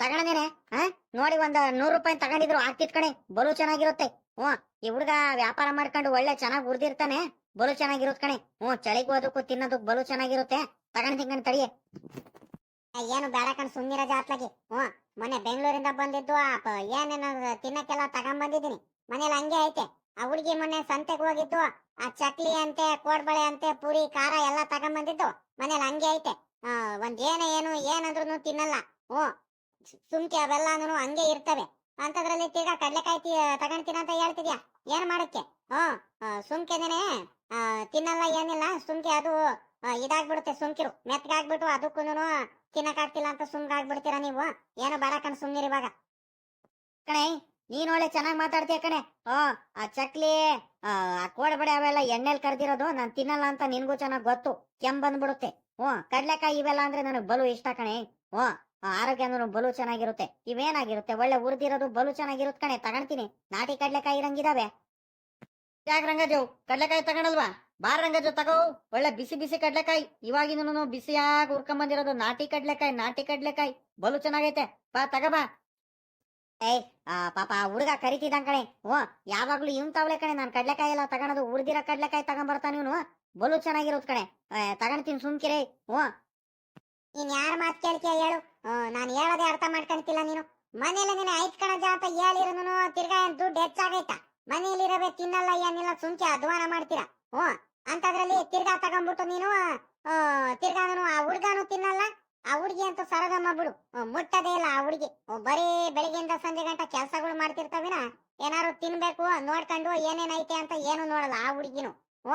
ತಗೊಂಡೇನೆ ಹಾ ನೋಡಿ ಒಂದ್ ನೂರು ರೂಪಾಯಿ ತಗೊಂಡಿದ್ರು, ಆಗ್ತಿತ್ ಕಣೆ. ಬಲು ಚೆನ್ನಾಗಿರುತ್ತೆ. ಹ್ಞೂ, ಈ ಹುಡುಗ ವ್ಯಾಪಾರ ಮಾಡ್ಕೊಂಡು ಒಳ್ಳೆ ಚೆನ್ನಾಗಿ ಉರ್ದಿರ್ತಾನೆ, ಬಲು ಚೆನ್ನಾಗಿರುತ್ತೆ ಕಣೆ. ಹ್ಞೂ, ಚಳಿಗೂ ಅದಕ್ಕೂ ತಿನ್ನೋದಕ್ಕೆ ಬಲು ಚೆನ್ನಾಗಿರುತ್ತೆ. ತಗೊಂಡ್ ತಿಂಕೊಂಡು ತಡಿಯೇ ಏನು ಬೇಡ ಕಣ್ ಸುಮ್ಮನಿರ ಜಾತ್ಲಾಗಿ. ಹ್ಞೂ, ಮೊನ್ನೆ ಬೆಂಗಳೂರಿಂದ ಬಂದಿದ್ದು ಏನೇನೋ ತಿನ್ನಕ್ಕೆಲ್ಲ ತಗೊಂಡ್ ಬಂದಿದ್ದೀನಿ ಮನೇಲಿ ಹಂಗೆ ಐತೆ. ಆ ಹುಡುಗಿ ಮೊನ್ನೆ ಸಂತೆಗೆ ಹೋಗಿದ್ದು, ಆ ಚಕ್ಲಿ ಅಂತೆ, ಕೋಡ್ಬಳೆ ಅಂತೆ, ಪೂರಿ, ಖಾರ ಎಲ್ಲ ತಗೊಂಡ್ ಬಂದಿದ್ದು ಮನೇಲಿ ಹಂಗೆ ಐತೆ. ಒಂದ್ ಏನ ಏನು ಏನಂದ್ರು ತಿನ್ನಲ್ಲ. ಓ ಸುಮ್ಕೆ ಅವೆಲ್ಲಾನು ಹಂಗೆ ಇರ್ತವೆ. ಅಂತದ್ರಲ್ಲಿ ತಿರ್ಗಾ ಕಡ್ಲೆಕಾಯಿ ತಗೊಂಡ್ತೀನ ಅಂತ ಹೇಳ್ತಿದ್ಯಾ? ಏನ್ ಮಾಡಕ್ಕೆ? ಹ್ಮ್ ಸುಮ್ಕೆದೇನೆ ತಿನ್ನಲ್ಲ, ಏನಿಲ್ಲ, ಸುಮ್ಕೆ ಅದು ಇದಾಗ್ಬಿಡುತ್ತೆ ಸುಮ್ಕಿರು. ಮೆತ್ಗಾಗ್ಬಿಟ್ಟು ಅದಕ್ಕೂ ತಿನ್ನಕಾಗ್ತಿಲ್ಲ ಅಂತ ಸುಮ್ಗಾಗ್ಬಿಡ್ತೀರಾ ನೀವು? ಏನು ಬೇಡ ಕಣ್ ಸುಮ್ನಿರಿ ಇವಾಗ. ಕಣೆ ನೀನ್ ಒಳ್ಳೆ ಚೆನ್ನಾಗಿ ಮಾತಾಡ್ತೀಯ ಕಣೆ. ಆ ಚಕ್ಲಿ, ಆ ಕೋಡ್ಬಡೆ ಅವೆಲ್ಲ ಎಣ್ಣೆಲ್ ಕರ್ದಿರೋದು ನಾನ್ ತಿನ್ನಲ್ಲ ಅಂತ ನಿನ್ಗೂ ಚೆನ್ನಾಗ್ ಗೊತ್ತು. ಕೆಮ್ ಬಂದ್ಬಿಡುತ್ತೆ. ಹ್ಞೂ, ಕಡ್ಲೆಕಾಯಿ ಇವೆಲ್ಲ ಅಂದ್ರೆ ನನಗ್ ಬಲು ಇಷ್ಟ ಕಣೆ. ಹ್ಞೂ ಆರೋಗ್ಯನೂ ಬಲು ಚೆನ್ನಾಗಿರುತ್ತೆ. ಇವೇನಾಗಿರುತ್ತೆ? ಒಳ್ಳೆ ಉರ್ದಿರೋದು ಬಲು ಚೆನ್ನಾಗಿರುತ್ತೆ ಕಣೆ. ತಗೊಂತೀನಿ ನಾಟಿ ಕಡ್ಲೆಕಾಯಿ ಇರಂಗಿದಾವೆ. ಯಾಕೆ ರಂಗಜು ಕಡ್ಲೆಕಾಯಿ ತಗೊಂಡಲ್ವಾ? ಬಾರ ರಂಗಜು ತಗೋ. ಒಳ್ಳೆ ಬಿಸಿ ಬಿಸಿ ಕಡ್ಲೆಕಾಯಿ. ಇವಾಗಿನೂ ಬಿಸಿಯಾಗಿ ಹುರ್ಕೊಂಬಂದಿರೋದು ನಾಟಿ ಕಡ್ಲೆಕಾಯಿ ನಾಟಿ ಕಡ್ಲೆಕಾಯಿ. ಬಲು ಚೆನ್ನಾಗೈತೆ. ಬಾ ತಗಬಾ ಏಯ್ ಪಾಪ ಹುಡುಗ ಕರಿತಿದ್ದ ಕಣೆ. ಓ ಯಾವಾಗ್ಲೂ ಇವ್ನ್ ತಾವಳೆ ಕಣೆ. ನಾನ್ ಕಡ್ಲೆಕಾಯಿ ಎಲ್ಲ ತಗೊಳೋದು ಉರ್ದಿರೋ ಕಡ್ಲೆಕಾಯಿ ತಗೊಂಡ್ಬರ್ತಾನ ಇವನು. ಬಲು ಚೆನ್ನಾಗಿರೋದ್ ಕಣೆ. ತಗೊಂಡ್ತೀನಿ ಸುಮ್ಕಿರೇ. ಓ. ನೀನ್ ಯಾರ ಮಾತ್ ಕೇಳ್ತೀಯ ಹೇಳು. ನಾನು ಹೇಳೋದೇ ಅರ್ಥ ಮಾಡ್ಕೊಂತಿಲ್ಲ ನೀನು. ಮನೇಲಿ ನೀನು ಐತ್ ಕಣ ಅಂತ ಹೇಳಿರೋನು ತಿರ್ಗಾ ಏನ್ ದುಡ್ಡು ಹೆಚ್ಚಾಗೈತ? ಮನೇಲಿರಬೇ ತಿನ್ನಲ್ಲ ಏನಿಲ್ಲ ಸುಮ್ಕೆ ಅಧ್ವಾನ ಮಾಡ್ತೀರಾ? ಓ ಅಂತದ್ರಲ್ಲಿ ತಿರ್ಗಾ ತಗೊಂಡ್ಬಿಟ್ಟು ನೀನು ಆ, ತಿರ್ಗಾ ಆ ಹುಡ್ಗಾನು ತಿನ್ನಲ್ಲ? ಆ ಹುಡುಗಿ ಅಂತೂ ಸರದಮ್ಮ ಬಿಡು. ಮುಟ್ಟದೇ ಇಲ್ಲ ಆ ಹುಡುಗಿ. ಬರೀ ಬೆಳಿಗ್ಗೆಯಿಂದ ಸಂಜೆ ಗಂಟ ಕೆಲಸಗಳು ಮಾಡ್ತಿರ್ತಾವಿನ ಏನಾರು ತಿನ್ಬೇಕು, ನೋಡ್ಕೊಂಡು ಏನೇನೈತೆ ಅಂತ ಏನು ನೋಡಲ್ಲ ಆ ಹುಡುಗಿನು. ಓ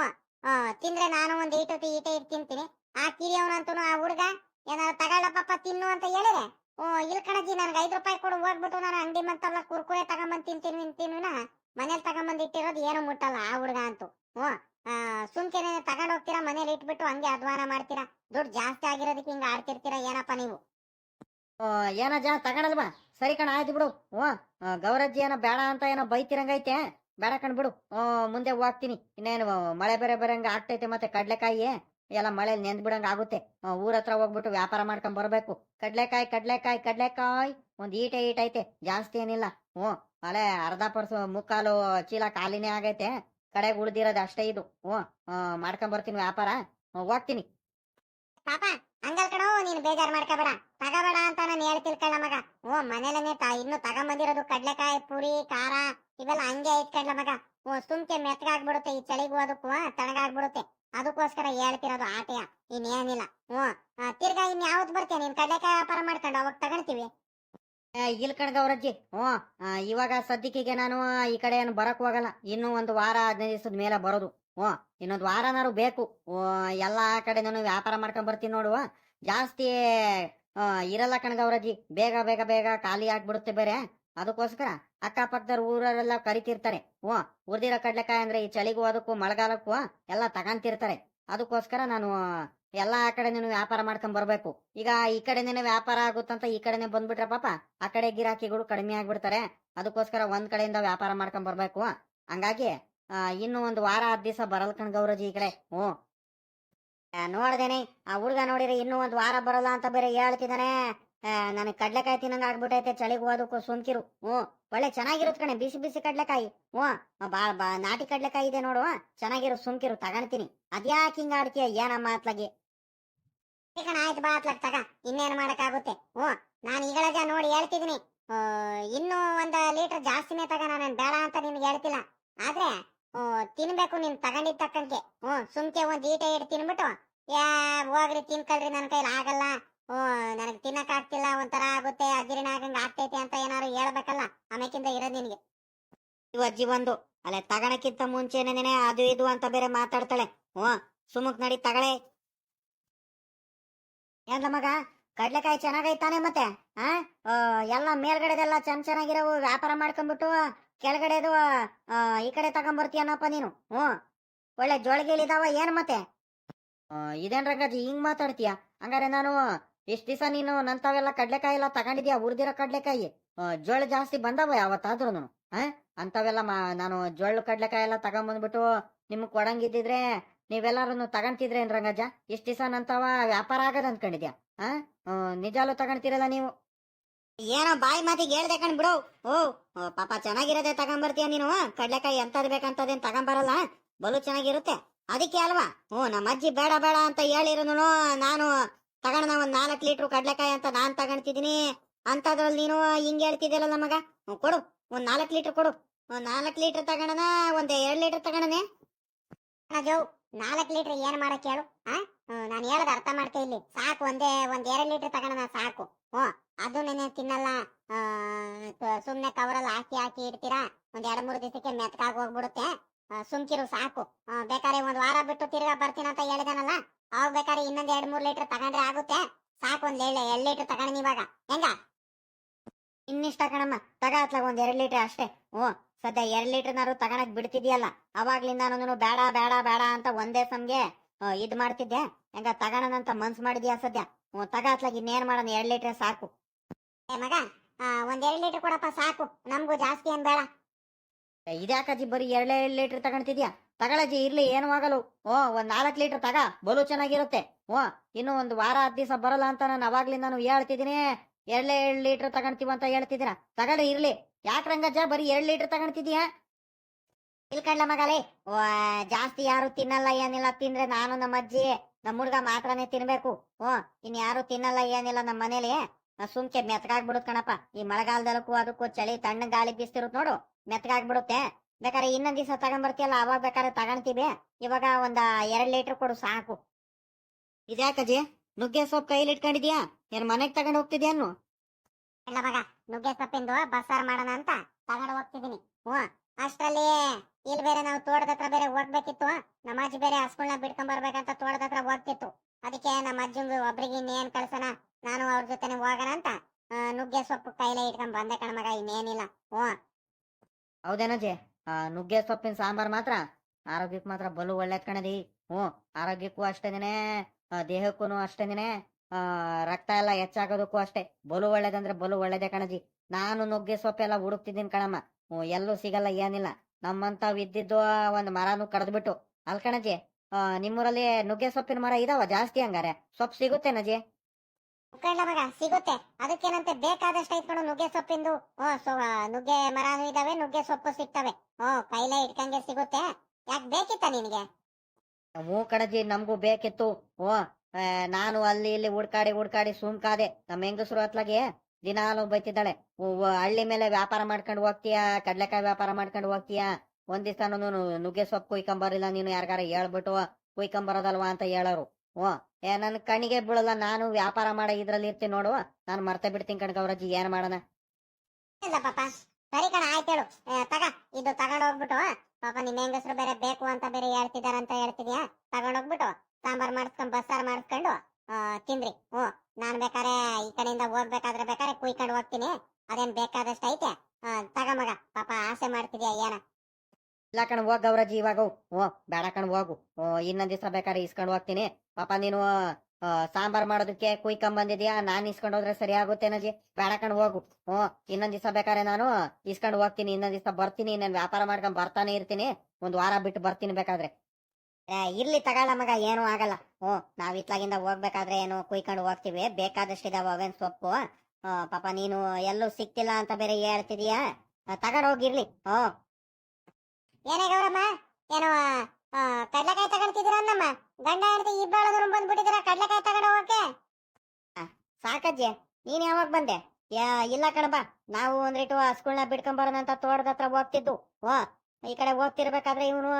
ತಿಂದ್ರೆ ನಾನು ಒಂದ್ ಈಟ ಈಟ ಇಟ್ ತಿಂತೀನಿ. ಆ ಕಿರಿಯವನಂತೂ ಆ ಹುಡುಗ ಏನಾರು ತಗೊಳ್ಳ ಪಾಪ ತಿನ್ನು ಅಂತ ಹೇಳಿದ್ರೆ ಓ ಇಲ್ ಕಣಜಿ ನನ್ಗೆ ಐದು ರೂಪಾಯಿ ಕೊಡು, ಹೋಗ್ಬಿಟ್ಟು ನಾನು ಅಂಗಡಿ ಮಂತಲ್ಲ ಕುರ್ಕುರೆ ತಗೊಂಬಂದ್ ತಿಂತೀನಿ ತಿನ್ನುವಿನ ಮನೇಲಿ ತಗೊಂಬಂದು ಇಟ್ಟಿರೋದು ಏನು ಮುಟ್ಟಲ್ಲ ಆ ಹುಡುಗ ಅಂತೂ. ಓ ಸುಮ್ಕೆನೆ ತಗೊಂಡು ಮನೇಲಿ ಇಟ್ಬಿಟ್ಟು ಹಂಗೆ ಅಧ್ವಾನ ಮಾಡ್ತೀರಾ? ದುಡ್ಡು ಜಾಸ್ತಿ ಆಗಿರೋದಕ್ಕೆ ಹಿಂಗ ಆಡ್ತಿರ್ತೀರಾ? ಏನಪ್ಪ ನೀವು? ಏನೋ ಜಾ ತಗೊಳಲ್ವಾ ಸರಿ ಕಣ, ಆಯ್ತು ಬಿಡು. ಹ್ಞೂ ಗೌರಜ್ಜಿ ಏನೋ ಬೇಡ ಅಂತ ಏನೋ ಬೈತಿರಂಗೈತೆ. ಬೇಡ ಕಣ್, ಬಿಡು. ಮುಂದೆ ಹೋಗ್ತೀನಿ. ಇನ್ನೇನು, ಮಳೆ ಬೇರೆ ಬರಂಗ ಆಗ್ತೈತೆ ಮತ್ತೆ ಕಡ್ಲೆಕಾಯಿ. ಎಲ್ಲ ಮಳೆಲಿ ನೆಂದ್ ಬಿಡಂಗ ಆಗುತ್ತೆ. ಊರ್ ಹತ್ರ ಹೋಗ್ಬಿಟ್ಟು ವ್ಯಾಪಾರ ಮಾಡ್ಕೊಂಡ್ ಬರ್ಬೇಕು. ಕಡ್ಲೆಕಾಯಿ ಕಡ್ಲೆಕಾಯಿ ಕಡ್ಲೆಕಾಯಿ. ಒಂದ್ ಈಟೆ ಈಟ್ ಐತೆ ಜಾಸ್ತಿ ಏನಿಲ್ಲ. ಹ್ಞೂ, ಮಳೆ ಅರ್ಧ ಪರ್ಸು ಮುಕ್ಕಾಲು ಚೀಲ ಖಾಲಿನೇ ಆಗೈತೆ. ಕಡೆಗೆ ಉಳ್ದಿರೋದು ಅಷ್ಟೇ ಇದು. ಓ ಮಾಡ್ಕೊಂಡ್ ಬರ್ತೀನಿ ವ್ಯಾಪಾರ. ಹೋಗ್ತೀನಿ. ಪಾಪ ಹಂಗಲ್ ಕಣೋ ನೀನ್ ಬೇಜಾರ್ ಮಾಡ್ಕೋಬೇಡ ತಗೋಬೇಡ ಅಂತ ನಾನು ಹೇಳ್ತಿಲ್ಕಳ್ಳ ಮಗ ಓ ಮನೇಲನೇ ತಾ ಇನ್ನು ತಗೊಂಬಂದಿರೋದು ಕಡ್ಲೆಕಾಯಿ ಪುರಿ ಖಾರ ಇವೆಲ್ಲ ಹಂಗೆ ಇಟ್ಕಳ್ಳ ಮಗ ಓ ಸುಮ್ಕೆ ಮೆತ್ತಗಾಗ್ಬಿಡುತ್ತೆ ಈ ಚಳಿಗೂ ಅದಕ್ಕೂ ತಣ್ಣಗಾಗ್ಬಿಡುತ್ತೆ. ಅದಕ್ಕೋಸ್ಕರ ಹೇಳ್ತಿರೋದು ಆಟೆಯ. ಇನ್ನೇನಿಲ್ಲ. ಹ್ಞೂ ಓ ತಿರ್ಗಾ ಇನ್ ಯಾವತ್ ಬರ್ತೀಯ? ನೀನ್ ಕಡ್ಲೆಕಾಯಿ ವ್ಯಾಪಾರ ಮಾಡ್ಕೊಂಡು ಅವಾಗ ತಗೊಂತೀವಿ ಇಲ್ ಕಣ್ ಗೌರಜ್ಜಿ. ಹ್ಞೂ ಆ, ಇವಾಗ ಸದ್ಯಕ್ಕೆ ನಾನು ಈ ಕಡೆ ಏನು ಬರಕ್ ಹೋಗಲ್ಲ. ಇನ್ನು ಒಂದು ವಾರ, ಹದಿನೈದು ದಿವಸದ ಮೇಲೆ ಬರೋದು. ಓ, ಇನ್ನೊಂದು ವಾರನಾರು ಬೇಕು. ಓ, ಎಲ್ಲಾ ಕಡೆ ನಾನು ವ್ಯಾಪಾರ ಮಾಡ್ಕೊಂಡ್ ಬರ್ತೀನಿ ನೋಡುವ ಜಾಸ್ತಿ ಇರಲ್ಲ ಕಣ್ ಗೌರಜ್ಜಿ ಬೇಗ ಬೇಗ ಬೇಗ ಖಾಲಿ ಆಗ್ಬಿಡುತ್ತೆ ಬೇರೆ. ಅದಕ್ಕೋಸ್ಕರ ಅಕ್ಕಪಕ್ಕದವ್ರು ಊರವರೆಲ್ಲ ಕರಿತಿರ್ತಾರೆ. ಓ, ಉರ್ದಿರೋ ಕಡ್ಲೆಕಾಯಿ ಅಂದ್ರೆ ಈ ಚಳಿಗೂ ಅದಕ್ಕೂ, ಮಳೆಗಾಲಕ್ಕೂ ಎಲ್ಲ ತಗಂತಿರ್ತಾರೆ. ಅದಕ್ಕೋಸ್ಕರ ನಾನು ಎಲ್ಲಾ ಕಡೆನೂ ವ್ಯಾಪಾರ ಮಾಡ್ಕೊಂಡ್ ಬರ್ಬೇಕು. ಈಗ ಈ ಕಡೆನೇ ವ್ಯಾಪಾರ ಆಗುತ್ತಂತ ಈ ಕಡೆನೆ ಬಂದ್ಬಿಟ್ರೆ ಪಾಪ ಆ ಕಡೆ ಗಿರಾಕಿಗಳು ಕಡಿಮೆ ಆಗ್ಬಿಡ್ತಾರೆ. ಅದಕ್ಕೋಸ್ಕರ ಒಂದ್ ಕಡೆಯಿಂದ ವ್ಯಾಪಾರ ಮಾಡ್ಕೊಂಡ್ ಬರ್ಬೇಕು. ಹಂಗಾಗಿ ಇನ್ನು ಒಂದು ವಾರ ಹತ್ತು ದಿವಸ ಬರಲ್ ಕಣ್ ಗೌರಜಿ ಈ ಕಡೆ. ಹ್ಞೂ. ನೋಡ್ದೇನೆ, ಆ ಹುಡುಗ ನೋಡಿರಿ ಇನ್ನೂ ಒಂದ್ ವಾರ ಬರಲ್ಲ ಅಂತ ಬೇರೆ ಹೇಳ್ತಿದ್ದಾನೆ ನನಗೆ ಕಡ್ಲೆಕಾಯಿ ತಿನ್ನಂಗ ಆಗ್ಬಿಟ್ಟೈತೆ ಚಳಿಗೆ ಹೋದಕ್ಕೂ ಸುಮ್ಕಿರು. ಹ್ಞೂ. ಒಳ್ಳೆ ಚೆನ್ನಾಗಿರುತ್ತೆ ಕಣೆ, ಬಿಸಿ ಬಿಸಿ ಕಡ್ಲೆಕಾಯಿ. ಹ್ಞೂ. ಬಾ ಬಾ, ನಾಟಿ ಕಡ್ಲೆಕಾಯಿ ಇದೆ ನೋಡು. ಚೆನ್ನಾಗಿರು, ಸುಮ್ಕಿರು ತಗೊಂತೀನಿ ಅದ್ಯಾಕೆ ಹಿಂಗ ಆಡ್ತೀಯ, ಏನಮ್ಮ ಅತ್ಲಾಗಿ? ಕಣ, ಆಯ್ತು ಬಾ ಅತ್ಲಾಗ, ತಗ. ಇನ್ನೇನು ಮಾಡಕ್ಕಾಗುತ್ತೆ? ಹ್ಞೂ. ನಾನು ಈಗಳಾಗ ನೋಡಿ ಹೇಳ್ತಿದ್ದೀನಿ ಇನ್ನೂ ಒಂದ ಲೀಟರ್ ಜಾಸ್ತಿನೇ ತಗ ನಾನು, ಬೇಡ ಅಂತ ನಿನ್ಗೆ ಹೇಳ್ತಿಲ್ಲ. ಆದ್ರೆ ತಿನ್ಬೇಕು ನೀನ್ ತಗೊಂಡಿದ್ ತಕ್ಕಂಗೆ. ಹ್ಞೂ, ಸುಮ್ಕೆ ಒಂದ್ ಈಟೆ ಇಟ್ಟು ತಿನ್ಬಿಟ್ಟು, ಯಾ ಹೋಗ್ರಿ ತಿನ್ಕಲ್ರಿ ನನ್ನ ಕೈಲಿ ಆಗಲ್ಲ. ಹ್ಞೂ, ನನಗೆ ತಿನ್ನಕ್ ಆಗ್ತಿಲ್ಲ, ಒಂಥರ ಆಗುತ್ತೆ ಅಜೀರ್ಣ ಆಗಂಗ ಆಗ್ತೈತೆ ಅಂತ ಏನಾರು ಹೇಳ್ಬೇಕಲ್ಲ ಆಮೇಕಿಂದ ಇರೋದು ನಿನ್ಗೆ. ಇವ ಅಜ್ಜಿ ಒಂದು ಅಲ್ಲೇ ತಗಣಕ್ಕಿಂತ ಮುಂಚೆನೇನೆ ಅದು ಇದು ಅಂತ ಬೇರೆ ಮಾತಾಡ್ತಾಳೆ. ಹ್ಞೂ, ಸುಮುಕ್ ನಡಿ ತಗಳೆ. ಏನ್ಲ ಮಗ? ಕಡ್ಲೆಕಾಯಿ ಚೆನ್ನಾಗೈತಾನೆ ಮತ್ತೆ, ಆ? ಎಲ್ಲ ಮೇಲ್ಗಡೆದೆಲ್ಲ ಚೆನ್ನ ಚೆನ್ನಾಗಿರೋವು, ವ್ಯಾಪಾರ ಮಾಡ್ಕೊಂಡ್ಬಿಟ್ಟು ಕೆಳಗಡೆದು ಈ ಕಡೆ ತಗೊಂಬರ್ತೀಯನಪ್ಪ ನೀನು, ಹ್ಞೂ. ಒಳ್ಳೆ ಜೋಳಿಗೆಲಿದಾವ ಏನ್ ಮತ್ತೆ? ಇದೇನ್ ರಂಗಜ್ಜಿ, ಹಿಂಗ್ ಮಾತಾಡ್ತೀಯ? ಹಂಗಾರೆ ನಾನು ಇಷ್ಟ ದಿವಸ ನೀನು ನಂತಾವೆಲ್ಲ ಕಡ್ಲೆಕಾಯಿ ಎಲ್ಲ ತಗೊಂಡಿದ್ಯಾ ಉರ್ದಿರೋ ಕಡ್ಲೆಕಾಯಿ? ಜೋಳ ಜಾಸ್ತಿ ಬಂದವ ಯಾವತ್ತಾದ್ರೂ ಆ? ಅಂತವೆಲ್ಲ ನಾನು ಜೋಳ ಕಡ್ಲೆಕಾಯಿ ಎಲ್ಲ ತಗೊಂಬಂದ್ಬಿಟ್ಟು ನಿಮ್ಗೆ ಕೊಡಂಗಿದ್ದಿದ್ರೆ ನೀವೆಲ್ಲಾರು ತಗೊಂತಿದ್ರೇನ್ ರಂಗಜ್ಜ ಇಷ್ಟ ದಿವಸ ನಂತವ ವ್ಯಾಪಾರ ಆಗದ ಅನ್ಕೊಂಡಿದ್ಯಾ? ಆ? ನಿಜಾಲು ತಗೊಂತೀರಲ್ಲ ನೀವು? ಏನೋ ಬಾಯಿ ಮಾತಿಗೆ ಹೇಳ್ದೆ ಕಣ್ ಬಿಡು. ಓ ಪಾಪ ಚೆನ್ನಾಗಿರೋದೇ ತಗೊಂಬರ್ತೀಯ ನೀನು? ಕಡ್ಲೆಕಾಯಿ ಎಂತದ್ ಬೇಕಂತದೇನ್ ತಗೊಂಬರಲ್ಲ? ಬಲು ಚೆನ್ನಾಗಿರುತ್ತೆ. ಅದಕ್ಕೆ ಅಲ್ವಾ? ಹ್ಞೂ ನಮ್ಮ ಅಜ್ಜಿ ಬೇಡ ಬೇಡ ಅಂತ ಹೇಳಿರೋನು ನಾನು? ತಗೊಂಡ ಒಂದ್ ನಾಲ್ಕು ಲೀಟ್ರ್ ಕಡ್ಲೆಕಾಯಿ ಅಂತ ನಾನ್ ತಗೊಂತಿದೀನಿ ಅಂತದ್ರಲ್ಲಿ ನೀನು ಹಿಂಗ್ ಹೇಳ್ತಿದ್ಯಲ್ಲ ನಮಗ ಕೊಡು. ಒಂದ್ ನಾಲ್ಕು ಲೀಟರ್ ಕೊಡು. ಒಂದ್ ನಾಲ್ಕು ಲೀಟರ್ ತಗೋಣ ಒಂದ್ ಎರಡು ಲೀಟರ್ ತಗೋಣನೆ ನಾಲ್ಕು ಲೀಟರ್ ಏನ್ ಮಾಡಕ್ ಹೇಳು ಆ? ನಾನು ಹೇಳೋದು ಅರ್ಥ ಮಾಡ್ತೀನಿ ಇಲ್ಲಿ. ಸಾಕು, ಒಂದೇ, ಒಂದ್ ಎರಡು ಲೀಟರ್ ತಗೋಣ ಸಾಕು. ಹ್ಞೂ ಅದು ನೆನೆ ತಿನ್ನಲ್ಲ. ಸುಮ್ನೆ ಕವರಲ್ಲಿ ಹಾಕಿ ಹಾಕಿ ಇಡ್ತೀರಾ? ಒಂದ್ ಎರಡು, ಮೂರು ದಿವಸಕ್ಕೆ ಮೆತ್ಕಾಗಿ ಹೋಗ್ಬಿಡುತ್ತೆ. ಸುಮ್ಕಿರು, ಸಾಕು. ಬೇಕಾದ್ರೆ ಒಂದ್ ವಾರ ಬಿಟ್ಟು ತಿರ್ಗಾ ಬರ್ತೀನಿ ಅಂತ ಹೇಳಿದಾನಲ್ಲ? ಅವಾಗ ಬೇಕಾದ್ರೆ ಇನ್ನೊಂದ್ ಎರಡ್, ಮೂರ್ ಲೀಟರ್ ತಗೊಂಡ್ರೆ ಆಗುತ್ತೆ. ಸಾಕು, ಒಂದ್ ಎರಡ್ ಲೀಟರ್ ತಗೊಂಡಿ ಇವಾಗ ಹೆಂಗ? ಇನ್ನಿಷ್ಟ ಕಣಮ್ಮ. ತಗ ಒಂದ್ ಎರಡ್ ಲೀಟರ್ ಅಷ್ಟೇ. ಹ್ಞೂ ಸದ್ಯ ಎರಡ್ ಲೀಟರ್ನಾರು ತಗೊಳಕ್ ಬಿಡ್ತಿದ್ಯಲ್ಲ? ಅವಾಗ್ಲಿಂದ ನಾನು ಬೇಡ ಬೇಡ ಬೇಡ ಅಂತ ಒಂದೇ ಸಮಗೆ ಇದ್ ಮಾಡ್ತಿದ್ದೆ. ಹೆಂಗ ತಗೋಣ ಅಂತ ಮನ್ಸ್ ಮಾಡಿದ್ಯಾ ಸದ್ಯ? ಹ್ಞೂ ತಗ ಇನ್ನೇನ್ ಮಾಡೋಣ, ಎರಡ್ ಲೀಟರ್ ಸಾಕು. ಮಗ ಒಂದ್ ಎರಡ್ ಲೀಟರ್ ಕೊಡಪ್ಪ, ಸಾಕು. ನಮಗೂ ಜಾಸ್ತಿ ಏನ್ ಬೇಡ. ಇದ್ಯಾಕಜಿ ಬರೀ ಎರಡ್ ಎರಡ್ ಲೀಟರ್ ತಗೊಂತಿದ್ಯಾ? ತಗೊಳಜಿ ಇರ್ಲಿ, ಏನು ಆಗಲು ಓ ಒಂದ್ ನಾಲ್ಕು ಲೀಟರ್ ತಗ, ಬಲು ಚೆನ್ನಾಗಿರುತ್ತೆ. ಓ ಇನ್ನು ಒಂದ್ ವಾರ, ಹತ್ತು ದಿವಸ ಬರಲ್ಲ ಅಂತ ನಾನು ಅವಾಗ್ಲಿಂದ ಹೇಳ್ತಿದೀನಿ. ಎರಡ್ ಎರಡು ಲೀಟರ್ ತಗೊಂತೀವಿ ಅಂತ ಹೇಳ್ತಿದ್ದೀರಾ ತಗೊಳ್ಳಿ, ಇರ್ಲಿ. ಯಾಕ್ ರಂಗಜ್ಜ ಬರೀ ಎರಡು ಲೀಟರ್ ತಗೊಂತಿದ್ಯಾ ಇಲ್ಕಂಡ್ಲ ಮಗಲೇ ಓ, ಜಾಸ್ತಿ ಯಾರು ತಿನ್ನಲ್ಲ ಏನಿಲ್ಲ. ತಿಂದ್ರೆ ನಾನು ನಮ್ಮ ಅಜ್ಜಿ, ನಮ್ಮ ಹುಡ್ಗ ಮಾತ್ರನೇ ತಿನ್ಬೇಕು. ಓ, ಇನ್ ಯಾರು ತಿನ್ನಲ್ಲ ಏನಿಲ್ಲ ನಮ್ಮ ಮನೇಲಿ. ಸುಮ್ಕೆ ಮೆತ್ಗಾಗ್ಬಿಡುತ್ ಕಣಪ್ಪ. ಈ ಮಳೆಗಾಲದಲ್ಲಕ್ಕೂ ಅದಕ್ಕೂ ಚಳಿ ತಣ್ಣ ಗಾಳಿ ಬೀಸ್ತಿರುತ್ ನೋಡು. ಮೆತ್ಗಾಗ್ಬಿಡುತ್ತೆ. ಬೇಕಾದ್ರೆ ಇನ್ನೊಂದ್ ದಿವಸ ತಗೊಂಬರ್ತೀಯಲ್ಲ, ಅವಾಗ ಬೇಕಾದ್ರೆ ತಗೊಂತೀವಿ ಇವಾಗ ಒಂದ ಎರಡ್ ಲೀಟರ್ ಕೊಡು ಸಾಕು. ಇದ್ಯಾಕಜಿ ನುಗ್ಗೆ ಸೊಪ್ಪು ಕೈಲಿ ಇಟ್ಕೊಂಡಿದ್ಯಾ? ಏನ್ ಮನೆಗ್ ತಗೊಂಡ್ ಹೋಗ್ತಿದ್ಯಾನು ಇಲ್ಲ ಮಗ ನುಗ್ಗೆ ಸೊಪ್ಪಿಂದು ಬಸ್ಸಾರ್ ಮಾಡೋಣ ಅಂತ ತಗೊಂಡು ಹೋಗ್ತಿದೀನಿ ಹ್ಞೂ, ಅಷ್ಟರಲ್ಲಿ ಇಲ್ಲಿ ಬೇರೆ ನಾವು ತೋಟದ ಹತ್ರ ಬೇರೆ ಹೋಗ್ಬೇಕಿತ್ತು, ನಮ್ಮ ಅಜ್ಜಿ ಬೇರೆ ಹಸ್ಗಳನ್ನ ಬಿಡ್ಕೊಂಡ್ ಬರ್ಬೇಕಂತ ತೋಟದ ಹತ್ರ ಹೋಗ್ತಿತ್ತು. ಅದಕ್ಕೆ ನಮ್ಮ ಅಜ್ಜಂಗೆ ಒಬ್ರಿಗೆ ಇನ್ನೇನ್ ಕಳ್ಸೋಣ, ನಾನು ಅವ್ರ ಜೊತೆನೆ ಹೋಗೋಣ ಅಂತ ನುಗ್ಗೆ ಸೊಪ್ಪು ಕೈಲೇ ಇಟ್ಕೊಂಡ್ ಬಂದೆ ಕಣ ಮಗ, ಇನ್ನೇನಿಲ್ಲ. ಹ್ಞೂ. ಹೌದೇನಜ್ಜಿ ನುಗ್ಗೆ ಸೊಪ್ಪಿನ ಸಾಂಬಾರ್ ಮಾತ್ರ ಆರೋಗ್ಯಕ್ಕೆ ಮಾತ್ರ ಬಲು ಒಳ್ಳೇದ್ ಕಣದಿ. ಹ್ಞೂ, ಆರೋಗ್ಯಕ್ಕೂ ಅಷ್ಟೇನೆ ದೇಹಕ್ಕೂ ಅಷ್ಟೇನೆ ರಕ್ತ ಎಲ್ಲ ಹೆಚ್ಚಾಗೋದಕ್ಕೂ ಅಷ್ಟೇ. ಬಲು ಒಳ್ಳೇದಂದ್ರೆ ಬಲು ಒಳ್ಳೇದೆ ಕಣಜಿ. ನಾನು ನುಗ್ಗೆ ಸೊಪ್ಪೆಲ್ಲ ಹುಡುಕ್ತಿದ್ದೀನಿ ಕಣಮ್ಮ. ಎಲ್ಲೂ ಸಿಗಲ್ಲ ಏನಿಲ್ಲ. ನಮ್ಮಂತಾವ್ ಇದ್ದಿದ್ದು ಒಂದ್ ಮರನು ಕಡ್ದ್ಬಿಟ್ಟು. ಅಲ್ ಕಣಜಿ ಆ, ನಿಮ್ಮೂರಲ್ಲಿ ನುಗ್ಗೆ ಸೊಪ್ಪಿನ ಮರ ಇದಾವ ಜಾಸ್ತಿ ಹಂಗಾರೆ? ಸೊಪ್ಪು ಸಿಗುತ್ತೆ ನಜಿ? ಮಗ ಸಿಗುತ್ತೆ. ಅದಕ್ಕೇನಂತೆ ಬೇಕಾದಷ್ಟು ಐತ್ಕೊಂಡು ನುಗ್ಗೆ ಸೊಪ್ಪಿಂದು. ಓ ಸೊ ನುಗ್ಗೆ ಮರನು ಇದಾವೆ ನುಗ್ಗೆ ಸೊಪ್ಪು ಸಿಗ್ತವೆ. ಓ ಕೈಲೇ ಇಟ್ಕಂಗೆ ಸಿಗುತ್ತೆ. ಯಾಕೆ ಬೇಕಿತ್ತ ನಿನಗೆ? ಹ್ಞೂ ಕಣಜಿ ನಮಗೂ ಬೇಕಿತ್ತು. ಓ ನಾನು ಅಲ್ಲಿ ಇಲ್ಲಿ ಹುಡ್ಕಾಡಿ ಹುಡ್ಕಾಡಿ ಸುಮ್ಕಾದೆ. ನಮ್ಮ ಹೆಂಗಸರು ಅತ್ಲಾಗೆ ದಿನಾಲು ಬೈತಿದ್ದಾಳೆ. ಹಳ್ಳಿ ಮೇಲೆ ವ್ಯಾಪಾರ ಮಾಡ್ಕೊಂಡು ಹೋಗ್ತೀಯಾ? ಕಡ್ಲೆಕಾಯಿ ವ್ಯಾಪಾರ ಮಾಡ್ಕೊಂಡು ಹೋಗ್ತೀಯಾ? ಒಂದ್ ದಿವಸ ನುಗ್ಗೆ ಸೊಪ್ಪು ಕುಯ್ಕೊಂಬರಿಲ್ಲ, ನೀನು ಯಾರ್ಗಾರ ಹೇಳ್ಬಿಟ್ಟು ಕುಯ್ಕೊಂಬರೋದಲ್ವಾ ಅಂತ ಹೇಳೋರು. ಓ, ಏ, ನನ್ ಕಣ್ಣಿಗೆ ಬೀಳಲ್ಲ, ನಾನು ವ್ಯಾಪಾರ ಮಾಡ ಇದ್ರಲ್ಲಿ ಇರ್ತೀನಿ ನೋಡು. ನಾನು ಮರ್ತೆ ಬಿಡ್ತೀನಿ ಕಣ್ ಗೌರಜ್ಜಿ, ಏನ್ ಮಾಡೋಣ? ಸರಿ ಕಣ ಆಯ್ತೇಳು ತಗ, ಇದು ತಗೊಂಡ್ ಹೋಗ್ಬಿಟ್ಟು, ಪಾಪ ನಿಮ್ಮ ಹೆಂಗಸರು ಬೇರೆ ಬೇಕು ಅಂತ ಬೇರೆ ಹೇಳ್ತಿದಾರಂತ ಹೇಳ್ತಿದ್ಯಾ? ತಗೊಂಡ್ ಹೋಗ್ಬಿಟ್ಟು. ಸಾಂಬಾರ್ ಮಾಡಿಸ್ಕೊಂಡು, ಬಸ್ಸಾರು ಮಾಡಿಸ್ಕೊಂಡು ತಿಂದ್ರಿ. ಹ್ಞೂ, ನಾನ್ ಬೇಕಾರೆ ಈ ಕಡೆಯಿಂದ ಹೋಗ್ಬೇಕಾದ್ರೆ ಬೇಕಾರೆ ಕುಯ್ಕೊಂಡು ಹೋಗ್ತೀನಿ. ಅದೇನ್ ಬೇಕಾದಷ್ಟು ಐತೆ. ತಗೊಂಬಗ ತಗ ಮಗ, ಪಾಪ ಆಸೆ ಮಾಡ್ತಿದ್ಯಾ ಏನ? ಇಲ್ಲ ಕಣ್, ಹೋಗ್ ಗೌರಜಿ ಇವಾಗ ಓ ಬೇಡ ಕಣ್, ಹೋಗು. ಇನ್ನೊಂದ್ ದಿವಸ ಬೇಕಾದ್ರೆ ಇಸ್ಕೊಂಡು ಹೋಗ್ತೀನಿ. ಪಾಪ ನೀನು ಸಾಂಬಾರ್ ಮಾಡೋದಕ್ಕೆ ಕುಯ್ಕೊಂಡ್ ಬಂದಿದ್ಯಾ? ನಾನ್ ಇಸ್ಕೊಂಡ್ ಹೋದ್ರೆ ಸರಿ ಆಗುತ್ತೇನಜಿ ಬೇಡ ಕಣ್, ಹೋಗು. ಹ್ಞೂ, ಇನ್ನೊಂದ್ ದಿವಸ ಬೇಕಾದ್ರೆ ನಾನು ಇಸ್ಕೊಂಡು ಹೋಗ್ತೀನಿ. ಇನ್ನೊಂದ್ ದಿವಸ ಬರ್ತೀನಿ. ನಾನು ವ್ಯಾಪಾರ ಮಾಡ್ಕೊಂಡ್ ಬರ್ತಾನೆ ಇರ್ತೀನಿ. ಒಂದ್ ವಾರ ಬಿಟ್ಟು ಬರ್ತೀನಿ ಬೇಕಾದ್ರೆ. ಇರ್ಲಿ ತಗೊಳ್ಳ ಮಗ, ಏನೂ ಆಗಲ್ಲ. ಹ್ಞೂ, ನಾವು ಇತ್ಲಾಗಿಂದ ಹೋಗ್ಬೇಕಾದ್ರೆ ಏನು, ಕುಯ್ಕೊಂಡು ಹೋಗ್ತೀವಿ. ಬೇಕಾದಷ್ಟಿದಾವ ಅವೇನ್ ಸೊಪ್ಪು. ಪಾಪ ನೀನು ಎಲ್ಲೂ ಸಿಕ್ತಿಲ್ಲ ಅಂತ ಬೇರೆ ಹೇಳ್ತಿದೀಯಾ? ತಗೊಂಡ್ ಹೋಗಿರ್ಲಿ ಹ್ಞೂ. ಏನೇ ಗೌರಮ್ಮ? ಏನೋ ಕಡ್ಲೆಕಾಯಿ ತಗೊಂತಿದ್ದೀರ ಗಂಡ, ಹೆಂಡತಿ ಇಬ್ಬಾಳದ್ರು ಬಂದ್ಬಿಟ್ಟಿದ್ದೀರ ಕಡ್ಲೆಕಾಯಿ ತಗೊಂಡು ಹೋಗಕ್ಕೆ? ಸಾಕಜ್ಜಿ. ನೀನ್ ಯಾವಾಗ ಬಂದೆ? ಇಲ್ಲ ಕಣಬ ನಾವು ಒಂದಿಟ್ಟು ಹಸ್ಗಳನ್ನ ಬಿಡ್ಕೊಂಡ್ ಬರೋಣ ಅಂತ ತೋಟದ ಹತ್ರ ಹೋಗ್ತಿದ್ದು. ಓ ಈ ಕಡೆ ಹೋಗ್ತಿರ್ಬೇಕಾದ್ರೆ ಇವನು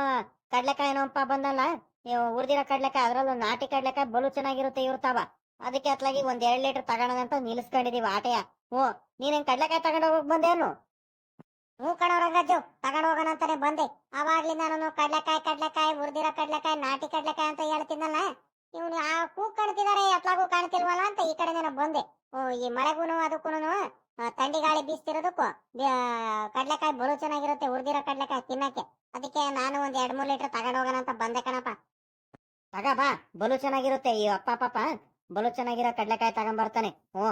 ಕಡ್ಲೆಕಾಯಿ ನೋಂಪ ಬಂದಲ್ಲ? ನೀವು ಉರ್ದಿರೋ ಕಡ್ಲೆಕಾಯಿ, ಅದರಲ್ಲೂ ನಾಟಿ ಕಡ್ಲೆಕಾಯಿ ಬಲು ಚೆನ್ನಾಗಿರುತ್ತೆ ಇರ್ತಾವ ಅದಕ್ಕೆ ಅತ್ಲಾಗಿ ಒಂದ್ ಎರಡು ಲೀಟರ್ ತಗೋಣದಂತ ನಿಲ್ಸ್ಕೊಂಡಿದೀವಿ ಆಟೆಯ. ಹ್ಞೂ, ನೀನೇನ್ ಕಡ್ಲೆಕಾಯಿ ತಗೊಂಡ್ ಹೋಗಕ್ ಬಂದೇನು ಹ್ಞೂ ಕಣೋ ರಂಗಜ್ಜು, ತಗೊಂಡ್ ಹೋಗೋಣ ಅಂತಾನೆ ಬಂದೆ. ಅವಾಗ್ಲಿಂದ ನಾನು ಕಡ್ಲೆಕಾಯಿ ಕಡ್ಲೆಕಾಯಿ ಹುರಿದಿರೋ ಕಡ್ಲೆಕಾಯಿ, ನಾಟಿ ಕಡ್ಲೆಕಾಯಿ ಅಂತ ಹೇಳ್ತಿದ್ದಲ್ಲ ಇವನು ಆ ಕೂ ಕಾಣ್ತಿದಾರೆ ಅತ್ಲಾಗೂ ಕಾಣ್ತಿಲ್ವಲ್ಲ ಅಂತ ಈ ಕಡೆನೇ ಬಂದೆ. ಓ ಈ ಮಳೆಗೂನು ಅದಕ್ಕೂನು ತಂಡಿ ಗಾಳಿ ಬೀಸ್ತಿರೋದಕ್ಕೂ ಕಡ್ಲೆಕಾಯಿ ಬಲು ಚೆನ್ನಾಗಿರುತ್ತೆ ಉರ್ದಿರೋ ಕಡ್ಲೆಕಾಯಿ ತಿನ್ನಕ್ಕೆ. ಅದಕ್ಕೆ ನಾನು ಒಂದ್ ಎರಡ್ ಮೂರ್ ಲೀಟರ್ ತಗೊಂಡ್ ಹೋಗೋಣ ಅಂತ ಬಂದೆ ಕಣಪ್ಪ. ತಗ ಬಾ, ಬಲು ಚೆನ್ನಾಗಿರುತ್ತೆ, ಈ ಅಪ್ಪ ಪಾಪ ಬಲು ಚೆನ್ನಾಗಿರೋ ಕಡ್ಲೆಕಾಯಿ ತಗೊಂಡ್ ಬರ್ತಾನೆ. ಹ್ಞೂ.